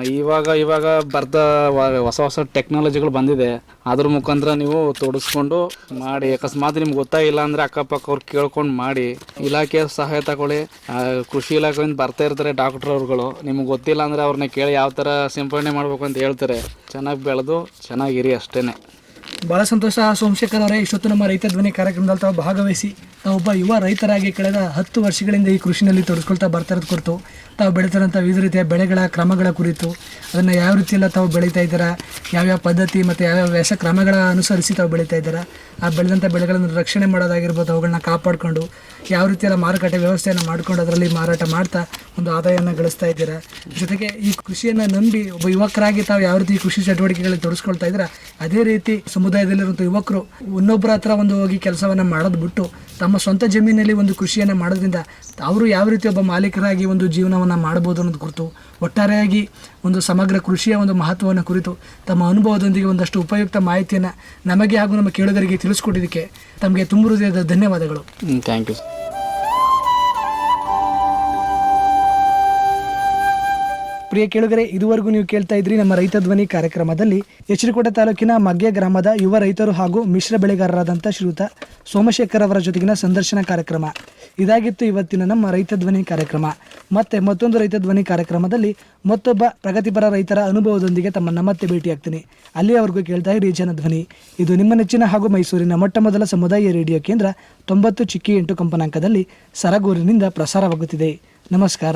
ಇವಾಗ ಇವಾಗ ಬರ್ದ ವ- ಹೊಸ ಹೊಸ ಟೆಕ್ನಾಲಜಿಗಳು ಬಂದಿದೆ. ಅದ್ರ ಮುಖಾಂತರ ನೀವು ತೋಡಿಸ್ಕೊಂಡು ಮಾಡಿ. ಅಕಸ್ಮಾತ್ ನಿಮ್ಗೆ ಗೊತ್ತಾಗಿಲ್ಲ ಅಂದರೆ ಅಕ್ಕಪಕ್ಕ ಅವ್ರು ಕೇಳ್ಕೊಂಡು ಮಾಡಿ. ಇಲಾಖೆಯ ಸಹಾಯ ತಗೊಳ್ಳಿ. ಕೃಷಿ ಇಲಾಖೆಯಿಂದ ಬರ್ತಾ ಇರ್ತಾರೆ ಡಾಕ್ಟರ್ ಅವ್ರುಗಳು. ನಿಮ್ಗೆ ಗೊತ್ತಿಲ್ಲ ಅಂದ್ರೆ ಅವ್ರನ್ನ ಕೇಳಿ ಯಾವ ಥರ ಸಿಂಪಡಣೆ ಮಾಡ್ಬೇಕು ಅಂತ ಹೇಳ್ತಾರೆ. ಚೆನ್ನಾಗಿ ಬೆಳೆದು ಚೆನ್ನಾಗಿರಿ ಅಷ್ಟೇ ಬಹಳ ಸಂತೋಷ. ಸೋಮಶೇಖರ್ ಅವರೇ, ಇಷ್ಟೊತ್ತು ನಮ್ಮ ರೈತ ಧ್ವನಿ ಕಾರ್ಯಕ್ರಮದಲ್ಲಿ ತಾವು ಭಾಗವಹಿಸಿ ತಾವು ಒಬ್ಬ ಯುವ ರೈತರಾಗಿ ಕಳೆದ ಹತ್ತು ವರ್ಷಗಳಿಂದ ಈ ಕೃಷಿನಲ್ಲಿ ತೊಡಸ್ಕೊಳ್ತಾ ಬರ್ತಾ ಇರೋದು ಕುರಿತು ತಾವು ಬೆಳೀತಾರಂಥ ವಿವಿಧ ರೀತಿಯ ಬೆಳೆಗಳ ಕ್ರಮಗಳ ಕುರಿತು, ಅದನ್ನು ಯಾವ ರೀತಿಯೆಲ್ಲ ತಾವು ಬೆಳೀತಾ ಇದ್ದೀರಾ, ಯಾವ್ಯಾವ ಪದ್ಧತಿ ಮತ್ತು ಯಾವ್ಯಾವ ವ್ಯಾಸ ಕ್ರಮಗಳ ಅನುಸರಿಸಿ ತಾವು ಬೆಳೀತಾ ಇದ್ದೀರಾ, ಆ ಬೆಳೆದಂಥ ಬೆಳೆಗಳನ್ನು ರಕ್ಷಣೆ ಮಾಡೋದಾಗಿರ್ಬೋದು, ಅವುಗಳನ್ನ ಕಾಪಾಡಿಕೊಂಡು, ಯಾವ ರೀತಿಯೆಲ್ಲ ಮಾರುಕಟ್ಟೆ ವ್ಯವಸ್ಥೆಯನ್ನು ಮಾಡಿಕೊಂಡು ಅದರಲ್ಲಿ ಮಾರಾಟ ಮಾಡ್ತಾ ಒಂದು ಆದಾಯವನ್ನು ಗಳಿಸ್ತಾ ಇದ್ದೀರಾ, ಜೊತೆಗೆ ಈ ಕೃಷಿಯನ್ನು ನಂಬಿ ಒಬ್ಬ ಯುವಕರಾಗಿ ತಾವು ಯಾವ ರೀತಿ ಕೃಷಿ ಚಟುವಟಿಕೆಗಳಲ್ಲಿ ತೊಡಸ್ಕೊಳ್ತಾ ಇದ್ದೀರಾ, ಅದೇ ರೀತಿ ಸಮುದಾಯದಲ್ಲಿರುವಂಥ ಯುವಕರು ಇನ್ನೊಬ್ಬರ ಹತ್ರ ಒಂದು ಹೋಗಿ ಕೆಲಸವನ್ನು ಮಾಡೋದು ಬಿಟ್ಟು ತಮ್ಮ ಸ್ವಂತ ಜಮೀನಲ್ಲಿ ಒಂದು ಕೃಷಿಯನ್ನು ಮಾಡೋದ್ರಿಂದ ಅವರು ಯಾವ ರೀತಿ ಒಬ್ಬ ಮಾಲೀಕರಾಗಿ ಒಂದು ಜೀವನವನ್ನು ಮಾಡ್ಬೋದು ಅನ್ನೋದು ಕುರಿತು ಒಟ್ಟಾರೆಯಾಗಿ ಒಂದು ಸಮಗ್ರ ಕೃಷಿಯ ಒಂದು ಮಹತ್ವವನ್ನು ಕುರಿತು ತಮ್ಮ ಅನುಭವದೊಂದಿಗೆ ಒಂದಷ್ಟು ಉಪಯುಕ್ತ ಮಾಹಿತಿಯನ್ನು ನಮಗೆ ಹಾಗೂ ನಮ್ಮ ಕೇಳುಗರಿಗೆ ತಿಳಿಸ್ಕೊಟ್ಟಿದ್ದಕ್ಕೆ ತಮಗೆ ತುಂಬ ಹೃದಯದ ಧನ್ಯವಾದಗಳು. ಥ್ಯಾಂಕ್ ಯು ಪ್ರಿಯ ಕೇಳುಗರೆ, ಇದುವರೆಗೂ ನೀವು ಕೇಳ್ತಾ ಇದ್ರಿ ನಮ್ಮ ರೈತ ಧ್ವನಿ ಕಾರ್ಯಕ್ರಮದಲ್ಲಿ ಎಚ್ಚರಿಕೋಟೆ ತಾಲೂಕಿನ ಮಗ್ಗೆ ಗ್ರಾಮದ ಯುವ ರೈತರು ಹಾಗೂ ಮಿಶ್ರ ಬೆಳೆಗಾರರಾದಂಥ ಶ್ರೀಯುತ ಸೋಮಶೇಖರ್ ಅವರ ಜೊತೆಗಿನ ಸಂದರ್ಶನ ಕಾರ್ಯಕ್ರಮ. ಇದಾಗಿತ್ತು ಇವತ್ತಿನ ನಮ್ಮ ರೈತ ಧ್ವನಿ ಕಾರ್ಯಕ್ರಮ. ಮತ್ತೆ ಮತ್ತೊಂದು ರೈತ ಧ್ವನಿ ಕಾರ್ಯಕ್ರಮದಲ್ಲಿ ಮತ್ತೊಬ್ಬ ಪ್ರಗತಿಪರ ರೈತರ ಅನುಭವದೊಂದಿಗೆ ತಮ್ಮನ್ನ ಮತ್ತೆ ಭೇಟಿಯಾಗ್ತೀನಿ. ಅಲ್ಲಿಯವರೆಗೂ ಕೇಳ್ತಾ ಇರಿ ಜನಧ್ವನಿ ಇದು ನಿಮ್ಮ ನೆಚ್ಚಿನ ಹಾಗೂ ಮೈಸೂರಿನ ಮೊಟ್ಟ ಮೊದಲ ಸಮುದಾಯ ರೇಡಿಯೋ ಕೇಂದ್ರ ತೊಂಬತ್ತು ಚಿಕ್ಕಿ ಎಂಟು ಕಂಪನಾಂಕದಲ್ಲಿ ಸರಗೂರಿನಿಂದ ಪ್ರಸಾರವಾಗುತ್ತಿದೆ. ನಮಸ್ಕಾರ.